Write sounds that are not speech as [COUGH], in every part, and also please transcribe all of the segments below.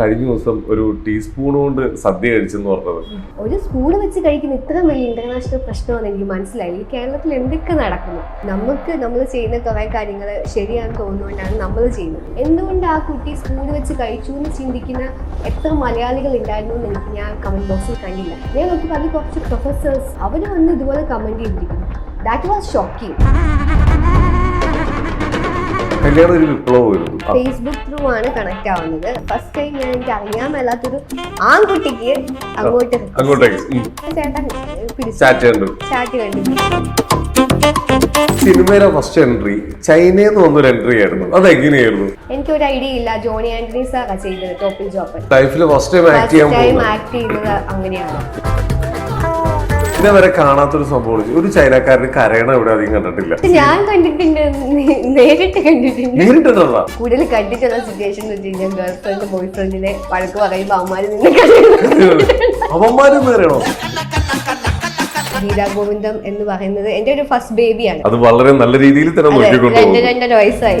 കഴിഞ്ഞ ദിവസം ഒരു ടീസ്പൂൺ കൊണ്ട് സദ്യ കഴിച്ചെന്ന് പറഞ്ഞത്. ഒരു സ്പൂൺ വെച്ച് കഴിക്കുന്ന ഇത്ര വലിയ ഇന്റർനാഷണൽ പ്രശ്നമാണ് എനിക്ക് മനസ്സിലായി. ഈ കേരളത്തിൽ എന്തൊക്കെ നടക്കുന്നു? നമുക്ക് നമ്മൾ ചെയ്യുന്ന കുറെ കാര്യങ്ങൾ ശരിയാണെന്ന് തോന്നുന്നുകൊണ്ടാണ് നമ്മൾ ചെയ്യുന്നത്. എന്തുകൊണ്ട് ആ കുട്ടി സ്പൂൺ വെച്ച് കഴിച്ചു എന്ന് ചിന്തിക്കുന്ന എത്ര മലയാളികൾ ഉണ്ടായിരുന്നു എന്ന് എനിക്ക് ഞാൻ കമന്റ് ബോക്സിൽ കണ്ടില്ല. ഞാൻ നോക്കിയപ്പോൾ പറഞ്ഞ കുറച്ച് പ്രൊഫസേഴ്സ് അവർ വന്ന് ഇതുപോലെ കമന്റ് ചെയ്തിരിക്കുന്നു. ദാറ്റ് വാസ് ഷോക്കിംഗ് കല്യാണം ഒരു വിപ്ലവമായിരുന്നു ഫേസ്ബുക്ക് ത്രൂ ആണ് കണക്ട് ആവുന്നത്. ഫസ്റ്റ് ടൈം ഞാൻ എനിക്ക് അറിയാൻ മേലാത്തൊരു ആൺകുട്ടിക്ക് അങ്ങോട്ട് അങ്ങോട്ടേക്ക്. ചേട്ടൻ ചാറ്റ് കണ്ടു ചാറ്റ് കണ്ടു സിനിമയിലെ ഫസ്റ്റ് എൻട്രി ചൈനയിൽ നിന്ന് വന്നൊരു എൻട്രി ആയിരുന്നു. അതെങ്ങനെയായിരുന്നു? എനിക്ക് ഒരു ഐഡിയ ഇല്ല. ജോണി ആന്റണി സാറാ ചെയ്തത്? ടോപ്പിൽ ജോപ്പൻ ലൈഫിൽ ഫസ്റ്റ് ടൈം ആക്ട് ചെയ്യാൻ ആക്ട് ചെയ്യുന്നത് അങ്ങനെയാണ്. ഇതേ വരെ കാണാത്തൊരു സംഭവം ഒരു ചൈനക്കാരന് കരയണം ഇവിടെ അധികം കണ്ടിട്ടില്ല. ഞാൻ കണ്ടിട്ടുണ്ട്. നേരിട്ട് കണ്ടിട്ടുണ്ട്. നേരിട്ടുണ്ടോ കൂടുതൽ കണ്ടിട്ടുള്ള സിറ്റുവേഷൻ എന്ന് വെച്ച് കഴിഞ്ഞാൽ ഗേൾ ഫ്രണ്ട് ബോയ് ഫ്രണ്ടിനെ വഴക്ക് പറയുമ്പോൾ കളിയുന്നു അവന്മാരും നേരെയാണോ ഗീതാ ഗോവിന്ദം എന്ന് പറയുന്നത് എന്റെ ഒരു ഫസ്റ്റ് ബേബിയാണ് അത് വളരെ നല്ല രീതിയിൽ തന്നെ രണ്ട് രണ്ടര വയസ്സായി.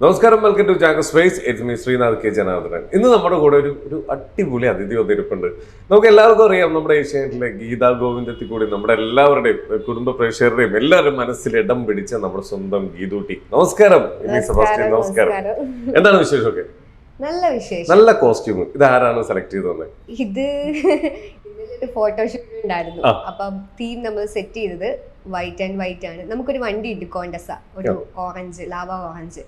നമസ്കാരം welcome to Jaga space it's me Sreenath K. Janardhanan. ഇന്ന് നമ്മുടെ കൂടെ ഒരു ഒരു അടിപൊളി അതിഥി വന്നിരിപ്പുണ്ട്. നമുക്ക് എല്ലാവർക്കും അറിയാം നമ്മുടെ ഏഷ്യാനെറ്റിലെ ഗീതാ ഗോവിന്ദത്തിൽ കൂടി നമ്മുടെ എല്ലാവരുടെയും കുടുംബ പ്രേക്ഷകരുടെയും എല്ലാവരും മനസ്സിൽ ഇടം പിടിച്ച നമ്മുടെ സ്വന്തം ഗീതൂട്ടി. നമസ്കാരം സെബാസ്റ്റ്യൻ. നമസ്കാരം എന്താണ് വിശേഷമൊക്കെ? നല്ല വിശേഷം. നല്ല കോസ്റ്റ്യൂം. ഇത് ആരാണ് സെലക്ട് ചെയ്ത് തന്നെ ഇത് [LAUGHS] ഫോട്ടോഷൂട്ട് ഉണ്ടായിരുന്നു. അപ്പം തീം നമ്മൾ സെറ്റ് ചെയ്തത് വൈറ്റ് ആൻഡ് വൈറ്റ് ആണ്. നമുക്കൊരു വണ്ടി ഉണ്ട് കോണ്ടസ. ഒരു ഓറഞ്ച് ലാവ ഓറഞ്ച്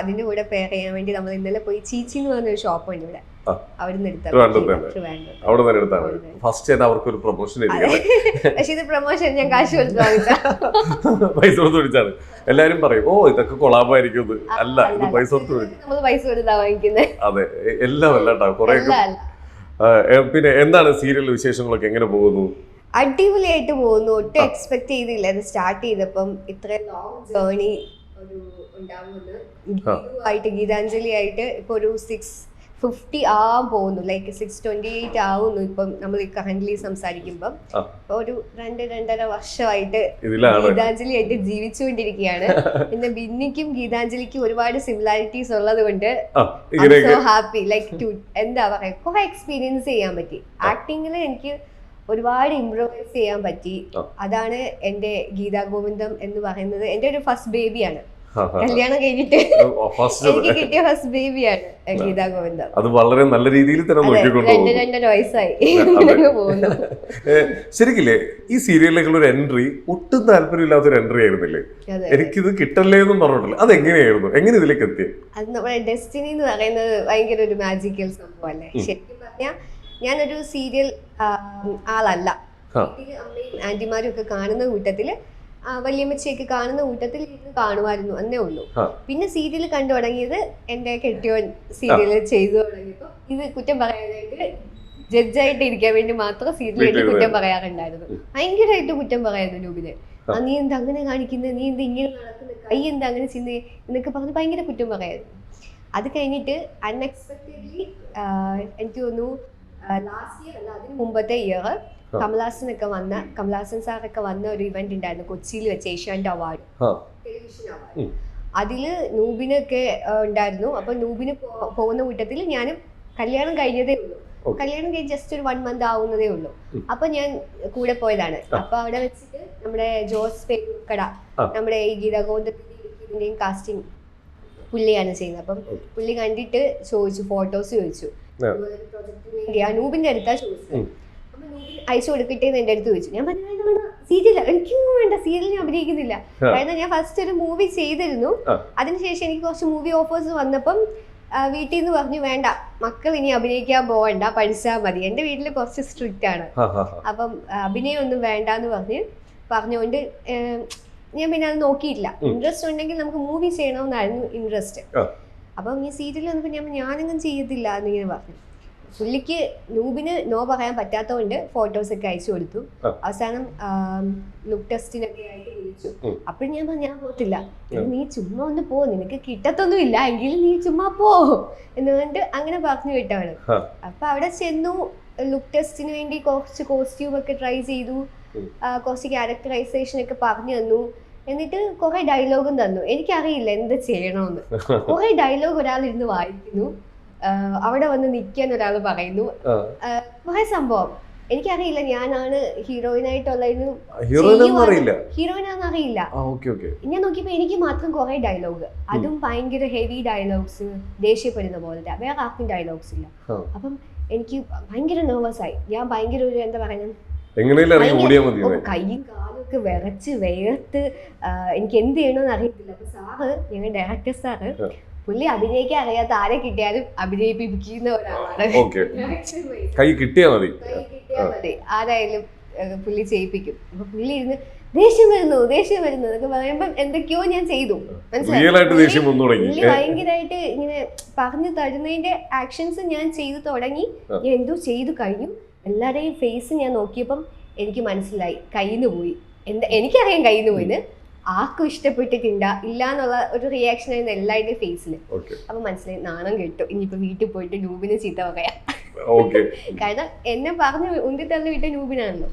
അതിന്റെ കൂടെ പെയർ ചെയ്യാൻ വേണ്ടി നമ്മൾ ഇന്നലെ പോയി ചീച്ചി എന്ന് പറഞ്ഞൊരു ഷോപ്പ് ഉണ്ട് ഇവിടെ. ഫസ്റ്റ് അവർക്ക് ഒരു പ്രൊമോഷൻ പക്ഷേ ഇത് പ്രൊമോഷൻ ഞാൻ കാശ് പൈസ കൊടുത്ത് വിളിച്ചാണ് എല്ലാരും പറയും ഓ ഇതൊക്കെ കൊളാബായിരിക്കും അല്ല ഇത് പൈസ കൊടുത്ത് നമ്മൾ പൈസ കൊടുത്താ വാങ്ങിക്കുന്നത് അതെ. എല്ലാം അല്ല കേട്ടോ കുറെ പിന്നെ എന്താണ് സീരിയൽ വിശേഷങ്ങളൊക്കെ? എങ്ങനെ പോകുന്നു? അടിപൊളിയായിട്ട് പോകുന്നു. ഒട്ടും എക്സ്പെക്ട് ചെയ്തില്ല. ഇത് സ്റ്റാർട്ട് ചെയ്തപ്പം ഇത്രയും ലോങ് ജേർണി ഒരു ഉണ്ടാവുമെന്ന്. ആയിട്ട് ഗീതാഞ്ജലി ആയിട്ട് ഇപ്പൊ ഒരു സിക്സ് ഫിഫ്റ്റി ആവാൻ പോകുന്നു. ലൈക്ക് സിക്സ് ട്വന്റി എയ്റ്റ് ആവുന്നു ഇപ്പം നമ്മൾ കറന്റ് സംസാരിക്കുമ്പം. ഒരു രണ്ട് രണ്ടര വർഷമായിട്ട് ഗീതാഞ്ജലി ആയിട്ട് ജീവിച്ചുകൊണ്ടിരിക്കുകയാണ്. പിന്നെ ബിന്നിക്കും ഗീതാഞ്ജലിക്കും ഒരുപാട് സിമിലാരിറ്റീസ് ഉള്ളത് കൊണ്ട് സോ ഹാപ്പി ലൈക്ക് ടു എന്താ പറയാ കുറെ എക്സ്പീരിയൻസ് ചെയ്യാൻ പറ്റി. ആക്ടിങ്ങിൽ എനിക്ക് ഒരുപാട് ഇംപ്രൂവൈസ് ചെയ്യാൻ പറ്റി. അതാണ് എന്റെ ഗീതാ ഗോവിന്ദം എന്ന് പറയുന്നത്. എന്റെ ഒരു ഫസ്റ്റ് ബേബിയാണ് കല്യാണം കഴിഞ്ഞിട്ട്. [LAUGHS] എനിക്ക് കിട്ടിയ ഫസ്റ്റ് ബേബിയാണ് ഗീതാ ഗോവിന്ദം. അത് വളരെ നല്ല രീതിയിൽ തന്നെ രണ്ട് രണ്ടര വയസ്സായി. പോകുന്നു. [LAUGHS] ശരിക്കില്ലേ? ഈ സീരിയലിലേക്കുള്ള ഒരു എൻട്രി ഒട്ടും താല്പര്യമില്ലാത്ത ഒരു എൻട്രി ആയിരുന്നില്ലേ എനിക്കിത് കിട്ടല്ലേ എന്നും പറഞ്ഞിട്ടില്ല. അത് എങ്ങനെയായിരുന്നു എങ്ങനെ ഇതിലേക്ക് എത്തി അത് നമ്മുടെ ഡെസ്റ്റിനി എന്ന് പറയുന്നത് ഭയങ്കര ഒരു മാജിക്കൽ സംഭവം അല്ലേ ശരിക്കും പറഞ്ഞാൽ ഞാനൊരു സീരിയൽ ആളല്ല. അമ്മയും ആന്റിമാരും ഒക്കെ കാണുന്ന കൂട്ടത്തിൽ വല്യമ്മച്ചയൊക്കെ കാണുന്ന കൂട്ടത്തിൽ ഇരുന്ന് കാണുമായിരുന്നു എന്നേ ഉള്ളൂ. പിന്നെ സീരിയൽ കണ്ടു തുടങ്ങിയത് എന്റെ കെട്ടിയോൻ സീരിയൽ ചെയ്തു തുടങ്ങിയപ്പോ ഇത് കുറ്റം പറയാനായിട്ട് ജഡ്ജായിട്ട് ഇരിക്കാൻ വേണ്ടി മാത്രം സീരിയൽ കുറ്റം പറയാറുണ്ടായിരുന്നു. ഭയങ്കരമായിട്ട് കുറ്റം പറയായിരുന്നു ലൂബിന് ആ, നീ എന്താ അങ്ങനെ കാണിക്കുന്നത് നീ എന്താ ഇങ്ങനെ നടക്കുന്നത് കൈ എന്താ അങ്ങനെ ചെയ്യുന്നത് എന്നൊക്കെ പറഞ്ഞ് ഭയങ്കര കുറ്റം പറയായിരുന്നു. അത് കഴിഞ്ഞിട്ട് അൺഎക്സ്പെക്റ്റഡ്ലി എനിക്ക് തോന്നുന്നു ലാസ്റ്റ് ഇയർ അല്ല അതിന് മുമ്പത്തെ ഇയർ കമലാസനൊക്കെ വന്ന കമലാസൻ സാറൊക്കെ വന്ന ഒരു ഇവന്റ് ഉണ്ടായിരുന്നു കൊച്ചിയിൽ വെച്ച് ഏഷ്യാന്റെ അവാർഡ് ടെലിവിഷൻ അവാർഡ് ഉം. അതിൽ നൂബിനൊക്കെ ഉണ്ടായിരുന്നു. അപ്പൊ നൂബിന് പോകുന്ന കൂട്ടത്തിൽ ഞാനും കല്യാണം കഴിഞ്ഞതേ ഉള്ളൂ. കല്യാണം കഴിഞ്ഞ് ജസ്റ്റ് ഒരു വൺ മന്ത് ആവുന്നതേ ഉള്ളൂ. അപ്പൊ ഞാൻ കൂടെ പോയതാണ്. അപ്പൊ അവിടെ വെച്ചിട്ട് നമ്മുടെ ജോസ് പേരുക്കട. നമ്മുടെ ഈ ഗീതാഗോന്ദത്തിന്റെയും കാസ്റ്റിംഗ് പുള്ളിയാണ് ചെയ്യുന്നത്. അപ്പം. പുള്ളി കണ്ടിട്ട് ചോദിച്ചു ഫോട്ടോസ് ചോദിച്ചു. ആ. ഇതുപോലെ ഒരു project-ന് വേണ്ടി ആ നൂബിന്റെ അടുത്താ ചോദിച്ചത്. അപ്പൊ നൂബിൻ അയച്ചു കൊടുക്കട്ടെ എന്ന് എന്റെ അടുത്ത് ചോദിച്ചു ഞാൻ പറഞ്ഞു "വേണ്ട, വേണ്ട സീരിയൽ എനിക്കൊന്നും വേണ്ട സീരിയൽ ഞാൻ അഭിനയിക്കുന്നില്ല കാരണം ഞാൻ ഫസ്റ്റ് ഒരു മൂവി ചെയ്തിരുന്നു ആ. അതിനുശേഷം എനിക്ക് കുറച്ച് മൂവി ഓഫേഴ്സ് വന്നപ്പം ആ, വീട്ടിൽ നിന്ന് പറഞ്ഞു വേണ്ട മക്കൾ ഇനി അഭിനയിക്കാൻ പോവണ്ട പഠിച്ചാൽ മതി എന്റെ വീട്ടിൽ കുറച്ച് സ്ട്രിക്റ്റ് ആണ്. അപ്പം ആ, അഭിനയം ഒന്നും വേണ്ട എന്ന് പറഞ്ഞ് പറഞ്ഞുകൊണ്ട് ഏം, ഞാൻ പിന്നെ അത് നോക്കിയില്ല ഉം. ഇൻട്രസ്റ്റ് ഉണ്ടെങ്കിൽ നമുക്ക് മൂവി ചെയ്യണമെന്നായിരുന്നു ഇൻട്രസ്റ്റ് ആ. അപ്പം ഈ സീരിയൽ വന്നപ്പോൾ ഞാൻ ഞാനൊന്നും ചെയ്യത്തില്ല എന്നിങ്ങനെ പറഞ്ഞു. പുള്ളിക്ക് നൂബിന് നോ പറയാൻ പറ്റാത്തതുകൊണ്ട് ഫോട്ടോസ് ഒക്കെ അയച്ചു കൊടുത്തു. അവസാനം ലുക്ക് ടെസ്റ്റിനൊക്കെ ആയിട്ട് വിളിച്ചു. അപ്പോഴും ഞാൻ പറഞ്ഞു ഞാൻ പോകത്തില്ല. നീ ചുമ്മാ ഒന്ന് പോ. നിനക്ക് കിട്ടത്തൊന്നും ഇല്ല. എങ്കിൽ നീ ചുമ്മാ പോ. എന്ന് പറഞ്ഞിട്ട് അങ്ങനെ പറഞ്ഞു വിട്ടാണ്. അപ്പൊ അവിടെ ചെന്നു ലുക്ക് ടെസ്റ്റിന് വേണ്ടി കുറച്ച് കോസ്റ്റ്യൂം ഒക്കെ ട്രൈ ചെയ്തു. കുറച്ച് ക്യാരക്ടറൈസേഷൻ ഒക്കെ പറഞ്ഞു തന്നു. എന്നിട്ട് കുറെ ഡയലോഗും തന്നു. എനിക്കറിയില്ല എന്ത് ചെയ്യണമെന്ന് [LAUGHS] കുറെ ഡയലോഗ് ഒരാൾ ഇരുന്ന് വായിക്കുന്നു അവിടെ വന്ന് നിൽക്കാൻ ഒരാൾ പറയുന്നു. കുറെ സംഭവം. എനിക്കറിയില്ല ഞാനാണ് ഹീറോയിൻ ഹീറോയിനാന്നറിയില്ല ഹീറോയിനൊന്നും അറിയില്ല. ഞാൻ നോക്കിയപ്പോ എനിക്ക് മാത്രം കുറെ ഡയലോഗ് അതും ഭയങ്കര ഹെവി ഡയലോഗ്സ് ദേഷ്യപ്പെടുന്ന പോലത്തെ. വേറെ ആർക്കും ഡയലോഗ്സ് ഇല്ല. അപ്പം എനിക്ക് ഭയങ്കര നെർവസ് ആയി. ഞാൻ ഭയങ്കര ഒരു എന്താ പറയുന്നത് എങ്ങനെയും ഒക്കെ വിറച്ച് വേർത്ത് എനിക്ക് എന്ത് ചെയ്യണമെന്ന് അറിയത്തില്ല. അപ്പൊ സാറ് ഞങ്ങൾ ഡയറക്ടർ സാറ്. പുള്ളി അഭിനയിക്കാൻ അറിയാത്ത ആരെ കിട്ടിയാലും അഭിനയിപ്പിക്കുന്ന ഒരാളാണ്. കൈ കിട്ടിയാൽ മതി. ആരായാലും പുള്ളി ചെയ്യിപ്പിക്കും. അപ്പൊ പുള്ളി ഇരുന്ന് ദേഷ്യം വരുന്നു ദേഷ്യം വരുന്നു എന്നൊക്കെ പറയുമ്പോൾ എന്തൊക്കെയോ ഞാൻ ചെയ്തു. പുള്ളി- പുള്ളി ഭയങ്കരമായിട്ട് ഇങ്ങനെ പറഞ്ഞു തരുന്നതിന്റെ ആക്ഷൻസ് ഞാൻ ചെയ്തു തുടങ്ങി. ഞാൻ എന്തോ ചെയ്തു കഴിഞ്ഞു. എല്ലാവരുടെയും ഫേസ് ഞാൻ നോക്കിയപ്പം എനിക്ക് മനസ്സിലായി. കയ്യിൽ നിന്ന് പോയി. എന്താ എനിക്കറിയാം കയ്യിൽ നിന്ന് പോയിന്ന്. ആർക്കും ഇഷ്ടപ്പെട്ടിട്ടില്ല. ഇല്ല എന്നുള്ള ഒരു റിയാക്ഷൻ ആയിരുന്നു എല്ലാവരുടെയും ഫേസിൽ അപ്പൊ മനസ്സിലായി നാണം കേട്ടോ. ഇനിയിപ്പോ വീട്ടിൽ പോയിട്ട് നൂബിനെ ചീത്ത പറയാം. ഓക്കെ [LAUGHS] കാരണം എന്നെ പറഞ്ഞു ഉന്തി തള്ളി വിട്ട നൂബിനാണല്ലോ.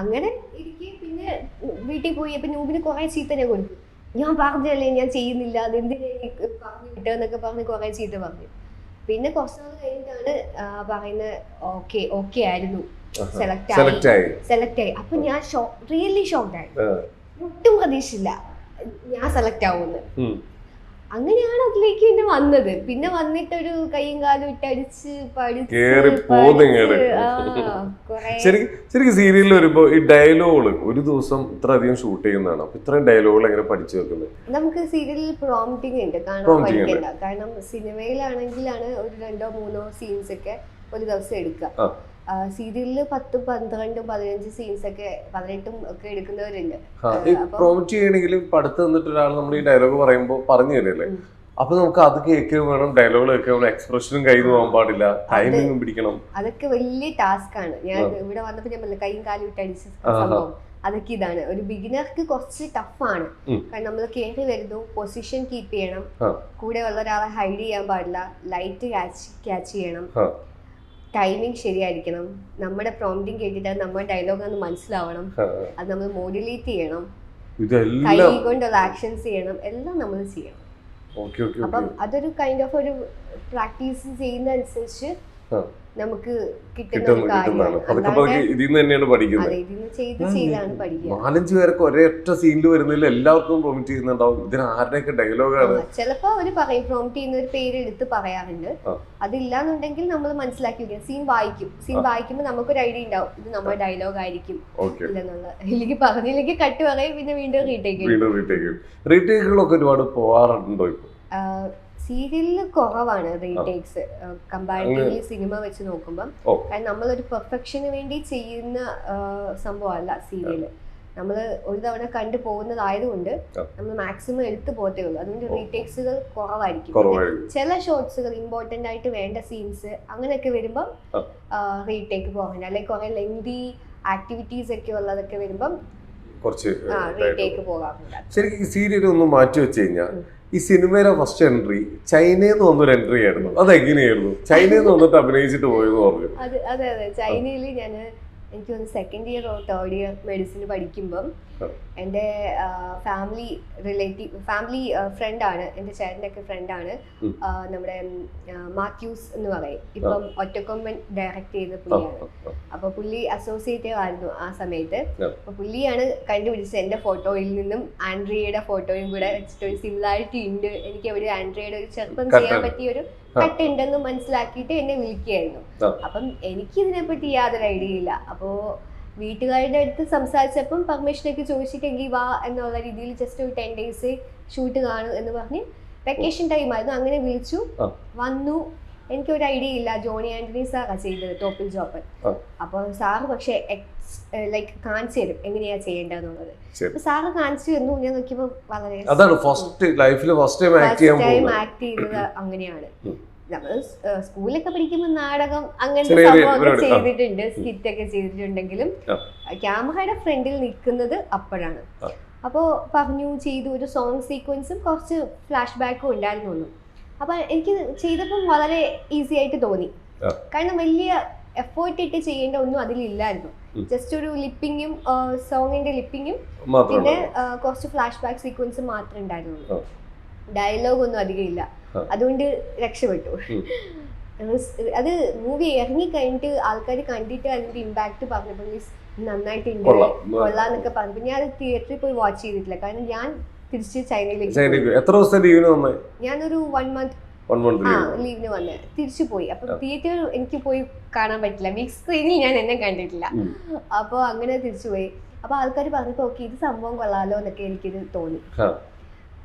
അങ്ങനെ എനിക്ക് പിന്നെ വീട്ടിൽ പോയി അപ്പൊ നൂബിന് കുറെ ചീത്ത ഞാൻ കൊടുത്തു. ഞാൻ പറഞ്ഞല്ലേ ഞാൻ ചെയ്യുന്നില്ല. അതെന്തിനാ എന്തിനാ പറഞ്ഞു വിട്ടതെന്നൊക്കെ പറഞ്ഞ് കുറെ ചീത്ത പറഞ്ഞു. പിന്നെ കുറച്ച് നാൾ കഴിഞ്ഞിട്ടാണ് പറയുന്നത് ഓക്കെ ഓക്കെ ആയിരുന്നു. സെലക്ട് ആയി. സെലക്ട് ആയി. അപ്പൊ ഞാൻ റിയലി ഷോക്ഡ് ആയി. ഒട്ടും പ്രതീക്ഷയില്ല ഞാൻ സെലക്ട് ആവുമെന്ന്. അങ്ങനെയാണ് അതിലേക്ക് പിന്നെ വന്നത്. പിന്നെ വന്നിട്ട് ഒരു കൈയും കാലും ഇട്ടടിച്ച് അടിച്ച് ശരിക്കും സീരിയലിൽ വരുമ്പോ ഈ ഡയലോഗുകൾ ഒരു ദിവസം ഇത്ര അധികം ഷൂട്ട് ചെയ്യുന്നതാണ്. അപ്പൊ ഇത്രയും ഡയലോഗുകൾ എങ്ങനെ പഠിച്ചു വെക്കുന്നത്? നമുക്ക് സീരിയലിൽ പ്രോംപ്റ്റിംഗ് ഉണ്ട്. കാരണം. പഠിക്കണ്ട. കാരണം സിനിമയിലാണെങ്കിലാണ് ഒരു രണ്ടോ മൂന്നോ സീൻസ് ഒക്കെ ഒരു ദിവസം എടുക്കുക. ആ. സീരിയലിൽ പത്തും പന്ത്രണ്ടും പതിനഞ്ച് സീൻസ് ഒക്കെ പതിനെട്ടും ഒക്കെ എടുക്കുന്നവരുണ്ട്. ചെയ്യണമെങ്കിൽ ഇപ്പൊ അടുത്ത് നിന്നിട്ട് ഒരാൾ നമ്മൾ ഈ ഡയലോഗ് പറയുമ്പോൾ പറഞ്ഞു തരല്ലേ. അപ്പൊ നമുക്ക് അത് കേൾക്കുകയും വേണം ഡയലോഗ് കേൾക്കുകയും വേണം. എക്സ്പ്രഷനും കയ്യിൽ പോകാൻ പാടില്ല. ടൈമിങ്ങും പിടിക്കണം. അതൊക്കെ വലിയ ടാസ്ക് ആണ്. ഞാൻ ഇവിടെ വന്നപ്പോ ഞാൻ പറഞ്ഞില്ല കൈയും കാലും ഇട്ട് അടിച്ച സംഭവം. അതൊക്കെ ഇതാണ്. ഒരു ബിഗിനർക്ക് കുറച്ച് ടഫാണ് ആണ്. കാരണം നമ്മൾ കയറി വരുന്നു പൊസിഷൻ കീപ്പ് ചെയ്യണം. കൂടെ ഉള്ള ഒരാളെ ഹൈഡ് ചെയ്യാൻ പാടില്ല. ലൈറ്റ് ക്യാച്ച് ക്യാച്ച് ചെയ്യണം. ആ. ടൈമിംഗ് ശരിയായിരിക്കണം. നമ്മുടെ പ്രോംപ്റ്റിംഗ് കേട്ടിട്ട് നമ്മുടെ ഡയലോഗ് ഒന്ന് മനസ്സിലാവണം. അത് നമ്മൾ മോഡുലേറ്റ് ചെയ്യണം. കൈ കൊണ്ടുള്ള ആക്ഷൻസ് ചെയ്യണം. എല്ലാം നമ്മൾ ചെയ്യണം. അപ്പം അതൊരു കൈൻഡ് ഓഫ് ഒരു പ്രാക്ടീസ് ചെയ്യുന്ന അനുസരിച്ച്. നമുക്ക് കിട്ടുന്ന കാര്യമാണ് ഇതിൽ നിന്ന് തന്നെയാണ് പഠിക്കുന്നത്. നാലഞ്ച് പേർക്ക് ഒരേറ്റ സീനിൽ വരുന്നതിൽ എല്ലാവർക്കും പ്രോമിറ്റ് ചെയ്യുന്നുണ്ടാവും. ഇതിന് ആരുടെയൊക്കെ ഡയലോഗാണ് ചിലപ്പോ അവർ പറയും പ്രോംപ്റ്റ് ചെയ്യുന്ന ഒരു പേര് എടുത്ത് പറയാറുണ്ട്. അതില്ലാന്നുണ്ടെങ്കിൽ നമ്മൾ മനസ്സിലാക്കി വെക്കുക സീൻ വായിക്കും. സീൻ വായിക്കുമ്പോൾ നമുക്കൊരു ഐഡിയ ഉണ്ടാവും. ഇത് നമ്മുടെ ഡയലോഗ് ആയിരിക്കും ഓക്കെ. ഇല്ലെന്നുള്ള. ഇല്ലെങ്കിൽ പറഞ്ഞില്ലെങ്കിൽ കട്ട് പറയും പിന്നെ വീണ്ടും റീടേക്ക് വീണ്ടും റീടേക്ക് റീടേക്കുകളൊക്കെ ഒരുപാട് പോവാറുണ്ടോ ഇപ്പൊ? സീരിയലിൽ കുറവാണ് റീടേക്സ്. കമ്പാരിറ്റീവ്ലി സിനിമ വെച്ച് നോക്കുമ്പം. കാരണം നമ്മളൊരു പെർഫെക്ഷന് വേണ്ടി ചെയ്യുന്ന സംഭവമല്ല സീരിയൽ. നമ്മൾ ഒരു തവണ കണ്ടു പോകുന്നതായതുകൊണ്ട് നമ്മൾ മാക്സിമം എടുത്തു പോത്തേ ഉള്ളൂ. അതിന്റെ. റീടേക്സുകൾ കുറവായിരിക്കും. ചില ഷോട്ട്സുകൾ ഇമ്പോർട്ടന്റ് ആയിട്ട് വേണ്ട സീൻസ് അങ്ങനെയൊക്കെ വരുമ്പം റീടേക്ക് പോകാൻ അല്ലെങ്കിൽ കുറെ ലെങ്തി ആക്ടിവിറ്റീസ് ഒക്കെ ഉള്ളതൊക്കെ വരുമ്പം കുറച്ച് ശരിക്കും സീരിയൽ ഒന്ന് മാറ്റി വെച്ച് കഴിഞ്ഞാൽ. ഈ സിനിമയിലെ ഫസ്റ്റ് എൻട്രി ചൈനയിൽ നിന്ന് വന്നൊരു എൻട്രി ആയിരുന്നു. അതെങ്ങനെയായിരുന്നു? ചൈനയിൽ നിന്ന് വന്നിട്ട് അഭിനയിച്ചിട്ട് പോയെന്ന് പറഞ്ഞു. അതെ അതെ അതെ. ചൈനയിൽ ഞാൻ എനിക്ക് തോന്നുന്നു second year third year medicine പഠിക്കുമ്പം എന്റെ ഫാമിലി റിലേറ്റീവ് ഫാമിലി ഫ്രണ്ടാണ് എന്റെ ചേട്ടന്റെ ഒക്കെ ഫ്രണ്ടാണ് നമ്മുടെ മാത്യൂസ് എന്ന് പറയും. ഇപ്പം ഒറ്റക്കൊമ്പൻ ഡയറക്റ്റ് ചെയ്ത പുള്ളിയാണ്. ആ, ആ. അപ്പൊ പുള്ളി അസോസിയേറ്റീവ് ആയിരുന്നു ആ സമയത്ത്. അപ്പോൾ അപ്പൊ പുള്ളിയാണ് കണ്ടുപിടിച്ചത് എന്റെ ഫോട്ടോയിൽ നിന്നും ആൻഡ്രിയയുടെ ഫോട്ടോയും കൂടെ വെച്ചിട്ട് ഒരു സിമിലാരിറ്റി ഉണ്ട്. എനിക്ക് അവിടെ ആൻഡ്രിയയുടെ ഒരു ചെറുപ്പം ചെയ്യാൻ പറ്റിയ ഒരു. കട്ട് ഉണ്ടെന്ന് മനസ്സിലാക്കിയിട്ട് എന്നെ വിളിക്കുകയായിരുന്നു. അപ്പം എനിക്ക് ഇതിനെപ്പറ്റി യാതൊരു ഐഡിയ ഇല്ല. അപ്പോ വീട്ടുകാരുടെ അടുത്ത് സംസാരിച്ചപ്പം പെർമിഷനൊക്കെ ചോദിച്ചിട്ടെങ്കിൽ വാ എന്നുള്ള രീതിയിൽ ജസ്റ്റ് ഒരു ടെൻ ഡേയ്സ് ഷൂട്ട് കാണും എന്ന് പറഞ്ഞ് വെക്കേഷൻ ടൈം ആയിരുന്നു. അങ്ങനെ വിളിച്ചു. വന്നു. എനിക്കൊരു ഐഡിയ ഇല്ല. ജോണി ആന്റണി സാറാ ചെയ്തത് ടോപ്പിൽ ജോപ്പൻ അപ്പൊ അപ്പോൾ സാറ് പക്ഷേ ലൈക്ക് കാണിച്ചു തരും എങ്ങനെയാ ചെയ്യേണ്ടതെന്നുള്ളത്. അപ്പൊ സാറ് കാണിച്ചു തന്നു. ഞാൻ നോക്കിയപ്പോൾ വളരെ അതാണ് ഫസ്റ്റ് ലൈഫിൽ ഫസ്റ്റ് ടൈം ആക്ട് ചെയ്യുന്നത് അങ്ങനെയാണ്. നമ്മൾ സ്കൂളിലൊക്കെ പഠിക്കുമ്പോൾ നാടകം അങ്ങനത്തെ സംഭവമൊക്കെ ചെയ്തിട്ടുണ്ട്. സ്കിറ്റ് ഒക്കെ ചെയ്തിട്ടുണ്ടെങ്കിലും ക്യാമറയുടെ ഫ്രണ്ടിൽ നിൽക്കുന്നത് അപ്പോഴാണ്. അപ്പോ അപ്പോൾ പറഞ്ഞു ചെയ്തു. ഒരു സോങ് സീക്വൻസും കുറച്ച് ഫ്ലാഷ് ബാക്കും ഉണ്ടായിരുന്നു ഒന്നും അപ്പൊ എനിക്ക് ചെയ്തപ്പം വളരെ ഈസി ആയിട്ട് തോന്നി. കാരണം വലിയ എഫേർട്ട് ഇട്ട് ചെയ്യേണ്ട ഒന്നും അതിലില്ലായിരുന്നു. ജസ്റ്റ് ഒരു ലിപ്പിങ്ങും സോങ്ങിന്റെ ലിപ്പിങ്ങും പിന്നെ കുറച്ച് ഫ്ലാഷ് ബാക്ക് സീക്വൻസും മാത്രമേ ഉണ്ടായിരുന്നുള്ളൂ. ഡയലോഗ് ഒന്നും അധികം ഇല്ല. അതുകൊണ്ട് രക്ഷപ്പെട്ടു. അത് മൂവി ഇറങ്ങി കഴിഞ്ഞിട്ട് ആൾക്കാർ കണ്ടിട്ട് അതിന്റെ ഇമ്പാക്ട് പറഞ്ഞപ്പോൾ നന്നായിട്ടുണ്ട് കൊള്ളാം. കൊള്ളാന്നൊക്കെ പറഞ്ഞപ്പോൾ ഞാൻ അത് തിയേറ്ററിൽ പോയി വാച്ച് ചെയ്തിട്ടില്ല. കാരണം ഞാൻ തിരിച്ച് ചൈനയിലേക്ക് എത്ര ദിവസത്തെ ലീവിന് വന്നേ? ഞാനൊരു വൺ മന്ത് വൺ മന്ത് ലീവിന് വന്ന്. തിരിച്ചു പോയി. അപ്പൊ. തിയേറ്റർ എനിക്ക് പോയി കാണാൻ പറ്റില്ല. ബിഗ് സ്ക്രീനിൽ ഞാൻ എന്നെ കണ്ടിട്ടില്ല. അപ്പൊ അപ്പോൾ അങ്ങനെ തിരിച്ചു പോയി. അപ്പൊ ആൾക്കാർ പറഞ്ഞപ്പോൾ ഓക്കെ ഇത് സംഭവം കൊള്ളാലോ എന്നൊക്കെ എനിക്കിത് തോന്നി.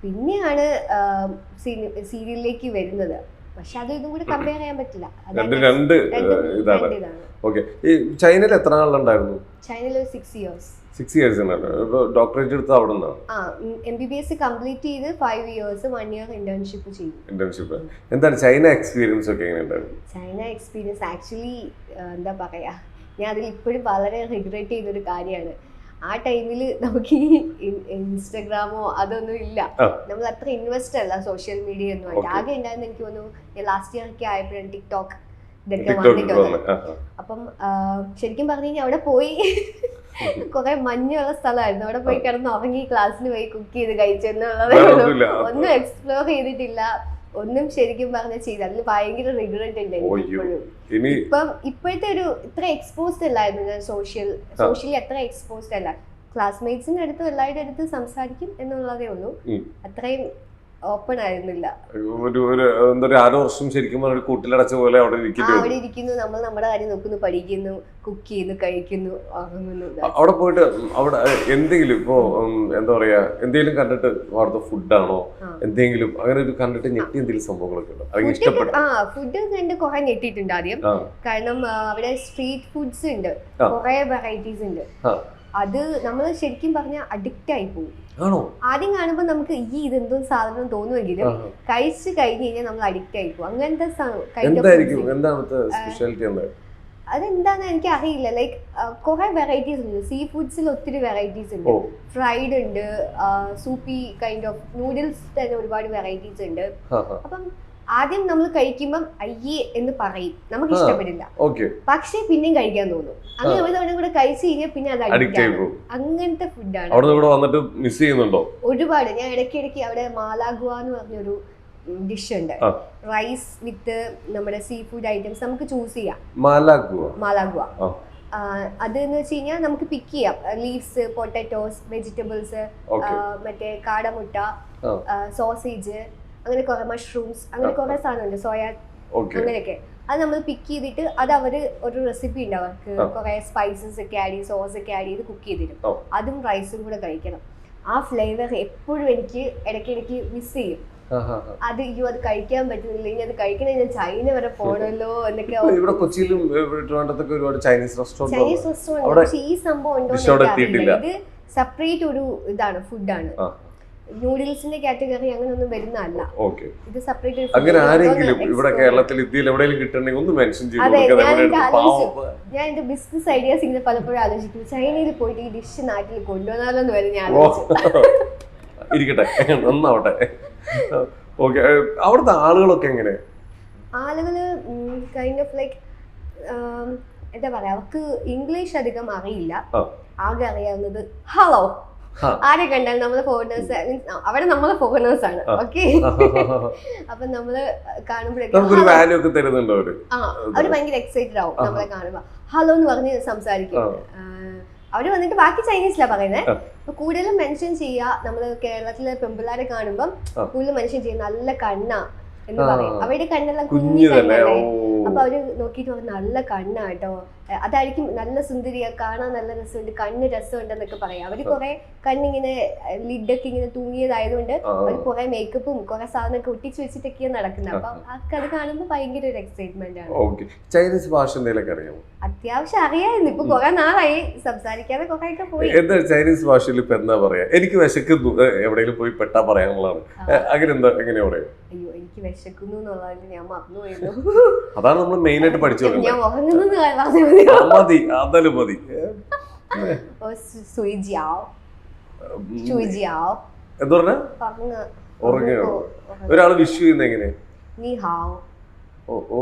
പിന്നെയാണ് സീരിയലിലേക്ക് വരുന്നത്. പക്ഷെ അത് ഇതും കൂടി കമ്പയർ ചെയ്യാൻ പറ്റില്ല. രണ്ട് രണ്ട് ഇതാണ്. ഓക്കെ. ഈ ചൈനയിൽ എത്ര നാളുണ്ടായിരുന്നു ചൈനയിൽ six years six years doctorate എടുത്ത് അവിടെ M B B S complete ചെയ്ത് five years one year internship ചെയ്തു. ഇന്റേൺഷിപ്പ് എന്താണ് ചൈന എക്സ്പീരിയൻസ് ഒക്കെ എങ്ങനെയുണ്ടായിരുന്നു ചൈന എക്സ്പീരിയൻസ് ആക്ച്വലി എന്താ പറയാ ഞാൻ അതിൽ ഇപ്പോഴും വളരെ റിഗ്രറ്റ് ചെയ്തൊരു കാര്യമാണ്. ആ ടൈമിൽ നമുക്ക് ഈ ഇൻസ്റ്റഗ്രാമോ അതൊന്നും ഇല്ല. നമ്മൾ അത്ര ഇൻവെസ്റ്റ് അല്ല സോഷ്യൽ മീഡിയ ഒന്നും ആയിട്ട് ആകെ ഉണ്ടായിരുന്നു എനിക്ക് തോന്നുന്നു ഞാൻ ലാസ്റ്റ് ഇയർ ഒക്കെ ആയപ്പോഴാണ് ടിക്ടോക്ക് ഇതൊക്കെ വന്നിട്ടുണ്ട്. അപ്പം ശരിക്കും പറഞ്ഞു കഴിഞ്ഞാൽ അവിടെ പോയി. കുറെ മഞ്ഞുള്ള സ്ഥലമായിരുന്നു. അവിടെ പോയി കിടന്ന് ഉറങ്ങി ക്ലാസ്സിന് പോയി കുക്ക് ചെയ്ത് കഴിച്ചെന്നുള്ളത്. ഒന്നും എക്സ്പ്ലോർ ചെയ്തിട്ടില്ല. ഒന്നും ശരിക്കും പറഞ്ഞ ചെയ്ത് അതിൽ ഭയങ്കര റിഗ്രറ്റ് ഉണ്ട്. ഇപ്പം ഇപ്പോഴത്തെ ഒരു ഇത്ര എക്സ്പോസ്ഡ് അല്ലായിരുന്നു ഞാൻ സോഷ്യൽ സോഷ്യലി അത്ര എക്സ്പോസ്ഡ് അല്ല. ക്ലാസ്മേറ്റ്സിന്റെ അടുത്ത് എല്ലാവരുടെ അടുത്ത് സംസാരിക്കും എന്നുള്ളതേ ഉള്ളൂ. അത്രയും ഓപ്പൺ ആയിരുന്നില്ല. ഒരു ഒരു എന്താ പറയുക ആറ് വർഷം ശരിക്കും പറഞ്ഞ കൂട്ടിലടച്ച പോലെ അവിടെ ആ അവിടെ ഇരിക്കുന്നു. നമ്മൾ നമ്മുടെ കാര്യം നോക്കുന്നു പഠിക്കുന്നു കുക്ക് ചെയ്യുന്നു കഴിക്കുന്നു ഉറങ്ങുന്നു അവിടെ പോയിട്ട് അവിടെ എന്തെങ്കിലും ഇപ്പോ എന്താ പറയാ എന്തെങ്കിലും കണ്ടിട്ട് അവിടുത്തെ ഫുഡാണോ. എന്തെങ്കിലും അങ്ങനെ ഒരു കണ്ടിട്ട് ഞെട്ടി എന്തെങ്കിലും സംഭവങ്ങളൊക്കെ ഉണ്ടോ? അല്ലെങ്കിൽ ഇഷ്ടപ്പെട്ടു ആ ഫുഡ് കണ്ട് കുറെ ഞെട്ടിയിട്ടുണ്ട് ആദ്യം. കാരണം അവിടെ സ്ട്രീറ്റ് ഫുഡ്സ് ഉണ്ട്. കുറെ വെറൈറ്റീസ് ഉണ്ട്. അത് നമ്മൾ ശരിക്കും പറഞ്ഞാൽ അഡിക്റ്റ് ആയി പോകും ആണോ? ആദ്യം കാണുമ്പോൾ നമുക്ക് ഈ ഇതെന്തോ സാധനം തോന്നുമെങ്കിലും. കഴിച്ച് കഴിഞ്ഞ് കഴിഞ്ഞാൽ നമ്മൾ അഡിക്റ്റ് ആയിരിക്കും അങ്ങനത്തെ എന്തായിരിക്കും? എന്താണത്തെ എന്താണ് സ്പെഷ്യാലിറ്റി എന്താ? അതെന്താന്ന് എനിക്ക് അറിയില്ല. ലൈക്ക് കുറെ വെറൈറ്റീസ് ഉണ്ട്. സീ ഫുഡ്സിൽ ഒത്തിരി വെറൈറ്റീസ് ഉണ്ട്. ഫ്രൈഡ് ഉണ്ട്. സൂപ്പി കൈൻഡ് ഓഫ് നൂഡിൽസ് തന്നെ ഒരുപാട് വെറൈറ്റീസ് ഉണ്ട്. അപ്പം ആദ്യം നമ്മൾ കഴിക്കുമ്പം അയ്യേ എന്ന് പറയും. നമുക്ക്. ഇഷ്ടപ്പെടില്ല. പക്ഷേ പിന്നെയും കഴിക്കാൻ തോന്നും. അങ്ങനെ. ഒരു തവണ കൂടെ കഴിച്ചു കഴിഞ്ഞാൽ പിന്നെ അത് അങ്ങനത്തെ ഫുഡാണ് അവിടെ വന്നിട്ട് മിസ് ചെയ്യുന്നുണ്ടോ? ഒരുപാട്. ഞാൻ ഇടയ്ക്കിടയ്ക്ക് അവിടെ മാലാഗുവ എന്ന് പറഞ്ഞൊരു ഡിഷ് ഉണ്ട്. റൈസ് വിത്ത് നമ്മുടെ സീ ഫുഡ് ഐറ്റംസ് നമുക്ക് ചൂസ് ചെയ്യാം. മാലാഗുവ മാലാഗുവ അതെന്ന് അത് എന്ന് വെച്ച് കഴിഞ്ഞാൽ നമുക്ക് പിക്ക് ചെയ്യാം. ലീവ്സ് പൊട്ടറ്റോസ് വെജിറ്റബിൾസ് മറ്റേ കാടമുട്ട. സോസേജ് അങ്ങനെ കുറെ മഷ്റൂംസ് അങ്ങനെ. കുറെ സാധനമുണ്ട് സോയ അങ്ങനെയൊക്കെ. അത് നമ്മൾ പിക്ക് ചെയ്തിട്ട് അത് അവർ ഒരു റെസിപ്പി ഉണ്ട് അവർക്ക് കുറെ സ്പൈസസ് ഒക്കെ ആഡ് ചെയ്ത് സോസ് ഒക്കെ ആഡ് ചെയ്ത് കുക്ക് ചെയ്തിരും അതും റൈസും കൂടെ കഴിക്കണം. ആ ഫ്ലേവർ എപ്പോഴും എനിക്ക് ഇടയ്ക്കിടയ്ക്ക് മിസ് ചെയ്യും. അത് അയ്യോ അത് കഴിക്കാൻ പറ്റുന്നില്ല ഇനി അത് കഴിക്കണേ ഞാൻ ചൈന വരെ പോണല്ലോ എന്നൊക്കെ ഇവിടെ കൊച്ചിയിലും ട്രിവാൻഡ്രത്തൊക്കെ ഒരുപാട് ചൈനീസ് റെസ്റ്റോറന്റ് ചൈനീസ് റെസ്റ്റോറന്റ് അവിടെ പക്ഷേ ഈ സംഭവം ഉണ്ടോ. ഇത് സെപ്പറേറ്റ് ഒരു ഇതാണ് ഫുഡാണ് ആ. നൂഡിൽസിന്റെ കാറ്റഗറി അങ്ങനെ ഒന്നും വരുന്നതല്ല. ഓക്കെ ഇത് സെപ്പറേറ്റ് അങ്ങനെ ആരെങ്കിലും ഇവിടെ കേരളത്തിൽ ഇന്ത്യയിൽ എവിടെയെങ്കിലും കിട്ടണമെങ്കിൽ ഒന്ന് മെൻഷൻ ചെയ്ത് ഞാൻ എന്റെ ബിസിനസ് ഐഡിയാസ് ഇങ്ങനെ പലപ്പോഴും ആലോചിക്കും. ചൈനയിൽ പോയിട്ട് ഈ ഡിഷ് നാട്ടിൽ കൊണ്ടുവന്നാലോ എന്ന് വരെ ഞാൻ. ഇരിക്കട്ടെ. നന്നാവട്ടെ. ഓക്കെ അവിടുത്തെ ആളുകളൊക്കെ എങ്ങനെ? ആളുകൾ കൈൻഡ് ഓഫ് ലൈക്ക് എന്താ പറയാ അവർക്ക് ഇംഗ്ലീഷ് അധികം അറിയില്ല. ആകെ അറിയാവുന്നത് ഹലോ. ആരെ കണ്ടാൽ നമ്മൾ ഫോറിനേഴ്സ് മീൻസ് അവിടെ നമ്മൾ ഫോറിനേഴ്സ് ആണ്. ഓക്കെ അപ്പൊ നമ്മൾ കാണുമ്പോഴൊക്കെ ആ അവർ ഭയങ്കര എക്സൈറ്റഡ് ആവും. നമ്മളെ കാണുമ്പോ. ഹലോ എന്ന് പറഞ്ഞ് സംസാരിക്കും. അവർ വന്നിട്ട് ബാക്കി ചൈനീസിലാ പറയുന്നത്. അപ്പൊ കൂടുതലും മെൻഷൻ ചെയ്യാ നമ്മൾ കേരളത്തിലെ പെമ്പിള്ളാരെ കാണുമ്പം കൂടുതലും കൂടുതൽ മെൻഷൻ ചെയ്യും നല്ല കണ്ണ എന്ന്. പറയും. അവരുടെ കണ്ണെല്ലാം കുഞ്ഞു കണ്ണല്ലേ അപ്പൊ അവർ നോക്കിട്ട് നല്ല കണ്ണാ കേട്ടോ ഏഹ് അതായിരിക്കും നല്ല സുന്ദരിയ കാണാൻ നല്ല രസമുണ്ട് കണ്ണ് രസമുണ്ടെന്നൊക്കെ പറയാം. അവർ കുറെ കണ്ണിങ്ങനെ ലിഡൊക്കെ ഇങ്ങനെ തൂങ്ങിയതായതുകൊണ്ട് അവർ കുറെ മേക്കപ്പും കുറെ സാധനമൊക്കെ ഒട്ടിച്ചു വെച്ചിട്ടൊക്കെയാണ് നടക്കുന്നത്. അപ്പൊ അവർക്ക് അത് കാണുമ്പോൾ ഭയങ്കര ഒരു എക്സൈറ്റ്മെന്റ് ആണ്. ചൈനീസ് ഭാഷ എന്തെങ്കിലുമൊക്കെ അറിയാമോ? അത്യാവശ്യം അറിയായിരുന്നു. ഇപ്പൊ കുറെ നാളായി സംസാരിക്കാതെ കുറെ ഒക്കെ പോയി. എന്താ ചൈനീസ് ഭാഷയിൽ ഇപ്പൊ എന്താ പറയാ? എനിക്ക് വിശക്കുന്നു. എവിടെയെങ്കിലും പോയി പെട്ടാ പറയാനുള്ളതാണ്. അങ്ങനെ എന്താ എങ്ങനെയാ പറയാ? അയ്യോ എനിക്ക് വിശക്കുന്നു എന്നുള്ളതിൽ ഞാൻ മറന്നുപോയിരുന്നു. അതാണ് നമ്മൾ മെയിൻ ആയിട്ട് പഠിച്ചു ഞാൻ ഉറങ്ങുന്നു മതിയോ മതി അതാലും മതി. എന്താ പറഞ്ഞ? പറഞ്ഞ ഒരാൾ വിഷ് ചെയ്യുന്ന എങ്ങനെ ഓ ഓ.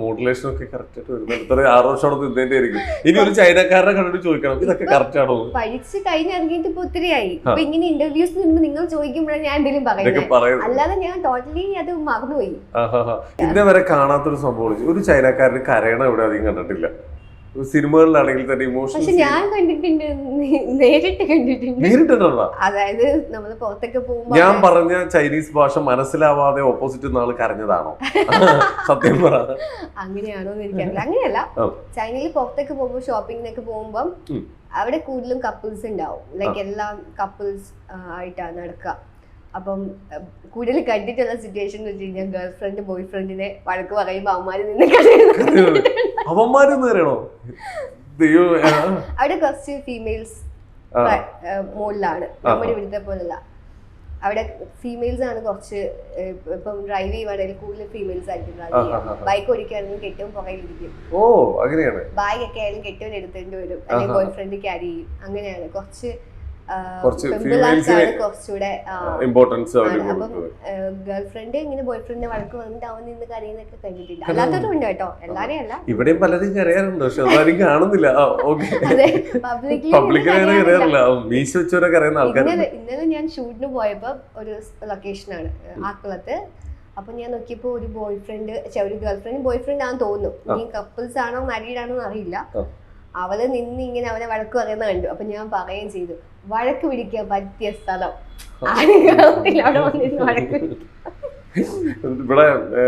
മോഡുലേഷൻ ഒക്കെ കറക്റ്റ് ആയിട്ട് വരുന്നത് ഇത്ര ആറ് വർഷം അവിടെ നിന്നതിന്റെ ആയിരിക്കും ഇനി ഒരു ചൈനക്കാരനെ കണ്ടിട്ട് ചോദിക്കണം ഇതൊക്കെ കറക്റ്റ് ആണോ പഠിച്ച് കഴിഞ്ഞിറങ്ങിയിട്ട് ഇപ്പൊ ഒത്തിരിയായി. അപ്പൊ ഇങ്ങനെ ഇന്റർവ്യൂസ് നിന്ന് നിങ്ങൾ ചോദിക്കുമ്പോഴാണ് ഞാൻ എന്തെങ്കിലും പറയുന്നത്. അല്ലാതെ ഞാൻ ടോട്ടലി അത് മറന്നുപോയി. ഇന്നേ വരെ കാണാത്തൊരു സംഭവം ഒരു ചൈനക്കാരന് കരയണം ഇവിടെ അധികം കണ്ടിട്ടില്ല. സിനിമകളിലാണെങ്കിൽ തന്നെ പക്ഷെ ഇമോഷണൽ ഞാൻ കണ്ടിട്ടുണ്ട് നേരിട്ട് കണ്ടിട്ടുണ്ട്. നേരിട്ടുണ്ടോ അതായത് നമ്മൾ പുറത്തൊക്കെ പോകുമ്പോൾ ഞാൻ പറഞ്ഞ ചൈനീസ് ഭാഷ മനസ്സിലാവാതെ ഓപ്പോസിറ്റ് നാൾ കരഞ്ഞതാണോ? [LAUGHS] സത്യം പറ. അങ്ങനെയാണോ എന്ന് എനിക്കറിയില്ല. അങ്ങനെയല്ല ചൈനയിൽ പുറത്തൊക്കെ പോകുമ്പോൾ ഷോപ്പിങ്ങിനൊക്കെ പോകുമ്പോൾ അവിടെ കൂടുതലും കപ്പിൾസ് ഉണ്ടാവും. ലൈക്ക് എല്ലാം കപ്പിൾസ് ആയിട്ടാണ് നടക്കുക. അപ്പം കൂടുതൽ കണ്ടിട്ടുള്ള സിറ്റുവേഷൻ എന്ന് വെച്ച് കഴിഞ്ഞാൽ ഗേൾ ഫ്രണ്ട് ബോയ് ഫ്രണ്ടിനെ വഴക്ക് പറയുമ്പോൾ അവന്മാര് നിന്ന് ആ, അവിടെ കുറച്ച് ഫീമെയിൽസ്. മുകളിലാണ്. നമ്മുടെ ഇവിടുത്തെ പോലല്ല അവിടെ ഫീമെയിൽസ് ആണ് കുറച്ച് ഇപ്പം ഡ്രൈവ് ചെയ്യുവാണെങ്കിൽ കൂടുതൽ ഫീമെയിൽസ് ആയിരിക്കും ഡ്രൈവ് ചെയ്യുക. ബൈക്ക് ഓടിക്കുകയാണെങ്കിൽ കെട്ടും പുറകിലിരിക്കും. ഓ അങ്ങനെയാണ്. ബാഗ് ഒക്കെ ആയാലും കെട്ടവൻ എടുത്തേണ്ടി വരും. അല്ലെങ്കിൽ. ബോയ് ഫ്രണ്ട് ക്യാരി ചെയ്യും. അങ്ങനെയാണ്. കുറച്ച് കുറച്ചുകൂടെ ഇമ്പോർട്ടൻസ് ഗേൾ ഫ്രണ്ട് ഇങ്ങനെ ബോയ് ഫ്രണ്ടിനെ വഴക്ക് വന്നിട്ട് അവൻ നിന്ന് കരയുന്നൊക്കെ കണ്ടിട്ടുണ്ട്. അല്ലാത്തവരും ഉണ്ട് കേട്ടോ. എല്ലാരെയും അല്ല ഇവിടെയും പലരും കരയാറുണ്ട്. പക്ഷെ അതാരും കാണുന്നില്ല. കരയാറില്ല. മീശ വെച്ചവരെ കരയുന്ന ഇന്നലെ ഞാൻ ഷൂട്ടിന് പോയപ്പോ ഒരു ലൊക്കേഷനാണ് ആക്കുളത്ത്. അപ്പൊ ഞാൻ നോക്കിയപ്പോ ഒരു ബോയ് ഫ്രണ്ട് ഒരു ഗേൾ ഫ്രണ്ട് ബോയ് ഫ്രണ്ട് ആണെന്ന് തോന്നുന്നു. നീ കപ്പിൾസ് ആണോ മാരീഡ് ആണോ അറിയില്ല. അവൾ നിന്നിങ്ങനെ അവനെ വഴക്ക് പറയുന്ന കണ്ടു. അപ്പൊ ഞാൻ പറയുകയും ചെയ്തു വഴക്ക് പിടിക്കാൻ പറ്റിയ സ്ഥലം. അവിടെ വന്നിരുന്ന് വഴക്ക്. [LAUGHS] ഇവിടെ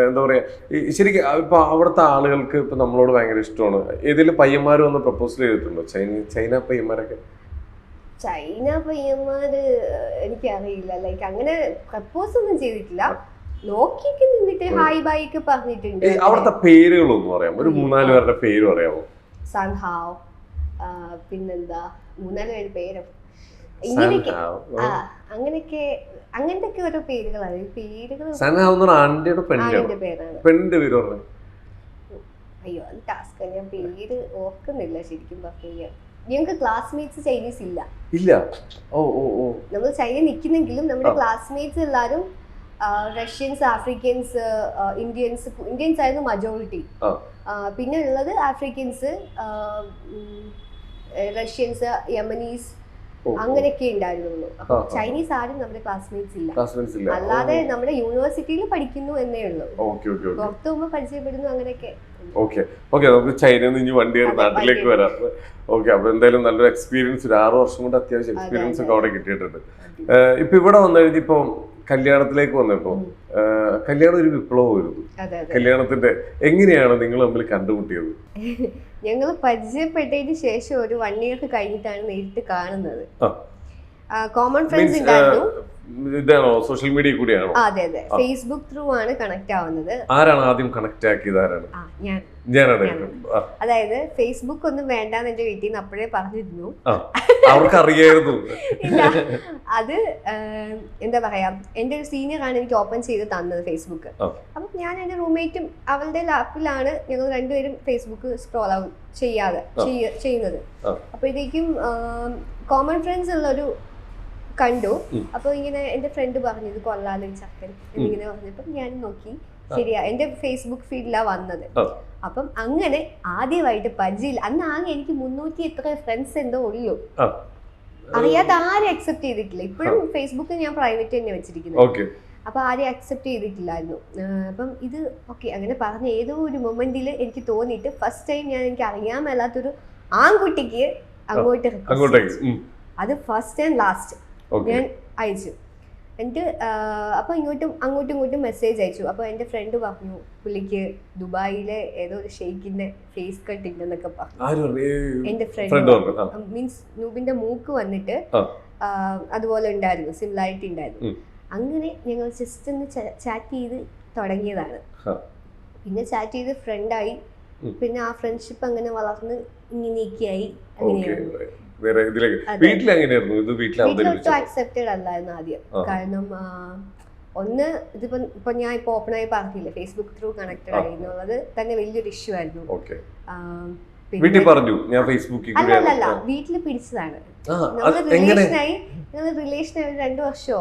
എന്താ പറയാ ശരിക്ക് ശരിക്കും ഇപ്പൊ അവിടുത്തെ ആളുകൾക്ക് ഇപ്പൊ നമ്മളോട് ഭയങ്കര ഇഷ്ടമാണ്. ഏതെങ്കിലും പയ്യന്മാര് വന്ന് പ്രപ്പോസൽ ചെയ്തിട്ടുണ്ടോ? ചൈന ചൈന പയ്യന്മാരൊക്കെ? ചൈന പയ്യന്മാര് എനിക്കറിയില്ല. ലൈക്ക് അങ്ങനെ പ്രപ്പോസ് ഒന്നും ചെയ്തിട്ടില്ല. നോക്കിയൊക്കെ നിന്നിട്ട് ഹായ് ബായ് ഒക്കെ പറഞ്ഞിട്ടുണ്ട്. അവിടുത്തെ പേരുകളൊന്നും പറയാം ഒരു മൂന്നാൽ പേരുടെ പേര് പറയാമോ? സൺഹാവ് പിന്നെന്താ മൂന്നാൽ പേര്. പേരും ഇങ്ങനെയൊക്കെ അങ്ങനെയൊക്കെ അങ്ങനത്തെ ഓരോ പേരുകളാണ്. ഈ പേരുകൾ ആന്റിയുടെ പേരാണ്. പേര് അയ്യോ അത് ടാസ്ക് ഞാൻ പേര് ഓർക്കുന്നില്ല ശരിക്കും പറഞ്ഞു കഴിഞ്ഞാൽ ഞങ്ങൾക്ക് ക്ലാസ്മേറ്റ്സ് ചൈനീസ് ഇല്ല. ഇല്ല. ഓ ഓ ഓ. നമ്മൾ ചൈന നിൽക്കുന്നെങ്കിലും നമ്മുടെ ക്ലാസ്മേറ്റ്സ് എല്ലാവരും റഷ്യൻസ് ആഫ്രിക്കൻസ് ഇന്ത്യൻസ് ഇന്ത്യൻസ് ആയിരുന്നു മജോറിറ്റി പിന്നെ ഉള്ളത് ആഫ്രിക്കൻസ് റഷ്യൻസ് യമനീസ്. അങ്ങനെയൊക്കെ ഉണ്ടായിരുന്നുള്ളൂ. അപ്പൊ. ചൈനീസ് ആരും നമ്മുടെ ക്ലാസ്മേറ്റ്സ് ഇല്ല. അല്ലാതെ നമ്മുടെ യൂണിവേഴ്സിറ്റിയിൽ പഠിക്കുന്നു എന്നേ ഉള്ളൂ. പുറത്തു പോകുമ്പോൾ പരിചയപ്പെടുന്നു അങ്ങനെയൊക്കെ. ഓക്കെ. ഓക്കെ നമുക്ക് ചൈനയിൽ നിന്ന് വണ്ടി കയറി നാട്ടിലേക്ക്. വരാം. ഓക്കെ അപ്പൊ എന്തായാലും നല്ലൊരു എക്സ്പീരിയൻസ് ഒരു ആറ് വർഷം കൊണ്ട് അത്യാവശ്യം എക്സ്പീരിയൻസ് ഒക്കെ അവിടെ കിട്ടിയിട്ടുണ്ട്. ഇപ്പൊ ഇവിടെ വന്നു കഴിഞ്ഞപ്പോ കല്യാണത്തിലേക്ക് വന്നപ്പോ ഉം. കല്യാണം ഒരു വിപ്ലവമായിരുന്നു. കല്യാണത്തിന്റെ എങ്ങനെയാണ് നിങ്ങൾ തമ്മിൽ കണ്ടുമുട്ടിയത്? [LAUGHS] ഞങ്ങൾ പരിചയപ്പെട്ടതിന് ശേഷം ഒരു വൺ ഇയർ കഴിഞ്ഞിട്ടാണ് നേരിട്ട് കാണുന്നത്. കോമൺ ഫ്രണ്ട്സ് ഉണ്ടായിരുന്നു. ഇതാണോ? സോഷ്യൽ മീഡിയ കൂടിയാണോ? അതെ അതെ. ഫേസ്ബുക്ക് ത്രൂ ആണ് കണക്ട് ആവുന്നത്. ആരാണ് ആദ്യം കണക്ട് ആക്കിയത്? ആരാണ്? ഞാനാണ് അതായത് ഫേസ്ബുക്ക് ഒന്നും വേണ്ടെന്ന് എന്റെ വീട്ടിൽ നിന്ന് അപ്പോഴേ പറഞ്ഞിരുന്നു. അവർക്ക് അറിയായിരുന്നു അത് എന്താ പറയാ എന്റെ ഒരു സീനിയർ ആണ് എനിക്ക് ഓപ്പൺ ചെയ്ത് തന്നത് ഫേസ്ബുക്ക് അപ്പൊ ഞാൻ എന്റെ റൂംമേറ്റും അവളുടെ ലാപ്പിലാണ് ഞങ്ങൾ രണ്ടുപേരും ഫേസ്ബുക്ക് സ്ക്രോൾ ചെയ്യാതെ ചെയ്യുന്നത്. അപ്പോഴത്തേക്കും കോമൺ ഫ്രണ്ട്സ് ഉള്ളൊരു കണ്ടു. അപ്പൊ ഇങ്ങനെ എന്റെ ഫ്രണ്ട് പറഞ്ഞു ഇത് കൊള്ളാലോ ഈ ചക്കൻ. എന്നിങ്ങനെ പറഞ്ഞപ്പം ഞാൻ നോക്കി ശരിയാ എന്റെ ഫേസ്ബുക്ക് ഫീഡിലാ വന്നത്. അപ്പം അങ്ങനെ ആദ്യമായിട്ട് പരിചയം അന്ന് ആകെ എനിക്ക് മുന്നൂറ്റി എത്ര ഫ്രണ്ട്സ് എന്തോ ഉള്ളൂ. അറിയാത്ത ആരും അക്സെപ്റ്റ് ചെയ്തിട്ടില്ല. ഇപ്പോഴും ഫേസ്ബുക്ക് ഞാൻ പ്രൈവറ്റ് തന്നെ വെച്ചിരിക്കുന്നത്. അപ്പൊ ആരെയും അക്സെപ്റ്റ് ചെയ്തിട്ടില്ലായിരുന്നു. അപ്പം ഇത് ഓക്കെ അങ്ങനെ പറഞ്ഞ ഏതോ ഒരു മൊമെന്റിൽ എനിക്ക് തോന്നിയിട്ട് ഫസ്റ്റ് ടൈം ഞാൻ എനിക്ക് അറിയാൻ മേലാത്തൊരു ആൺകുട്ടിക്ക് അങ്ങോട്ട്. അത് ഫസ്റ്റ് ആൻഡ് ലാസ്റ്റ് ഞാൻ അയച്ചു. എന്നിട്ട് അപ്പോൾ ഇങ്ങോട്ടും അങ്ങോട്ടും ഇങ്ങോട്ടും മെസ്സേജ് അയച്ചു. അപ്പോൾ എന്റെ ഫ്രണ്ട് പറഞ്ഞു പുള്ളിക്ക് ദുബായിലെ ഏതോ ഒരു ഷെയ്ക്കിന്റെ ഫേസ് കട്ട് ഉണ്ടെന്നൊക്കെ പറഞ്ഞു. എന്റെ ഫ്രണ്ട് മീൻസ് നൂബിന്റെ മൂക്ക് വന്നിട്ട് അതുപോലെ ഉണ്ടായിരുന്നു സിമിലാരിറ്റി ഉണ്ടായിരുന്നു. അങ്ങനെ ഞങ്ങൾ ജസ്റ്റ് ഒന്ന് ചാറ്റ് ചെയ്ത് തുടങ്ങിയതാണ്. പിന്നെ ചാറ്റ് ചെയ്ത് ഫ്രണ്ടായി. പിന്നെ ആ ഫ്രണ്ട്ഷിപ്പ് അങ്ങനെ വളർന്ന് ഇങ്ങനെയൊക്കെയായി അങ്ങനെയായിരുന്നു. വേറെ ഇതിലേക്ക്. വീട്ടിൽ എങ്ങനെയായിരുന്നു ഇത് വീട്ടിൽ അക്സെപ്റ്റഡ് അല്ലായിരുന്നു ആദ്യം. കാരണം ഒന്ന് ഇതിപ്പോ ഇപ്പൊ ഞാൻ ഇപ്പൊ ഓപ്പൺ ആയി പറഞ്ഞില്ലേ ഫേസ്ബുക്ക് ത്രൂ കണക്റ്റഡ്. ആയി എന്നുള്ളത് തന്നെ വലിയൊരു ഇഷ്യൂ ആയിരുന്നു. വീട്ടിൽ പറഞ്ഞു ഞാൻ ഫേസ്ബുക്കിൽ അല്ല കൂടി അല്ല അല്ല വീട്ടിൽ പിടിച്ചതാണ്. നമ്മൾ റിലേഷനായി ഞങ്ങൾ റിലേഷനായി രണ്ടു വർഷമോ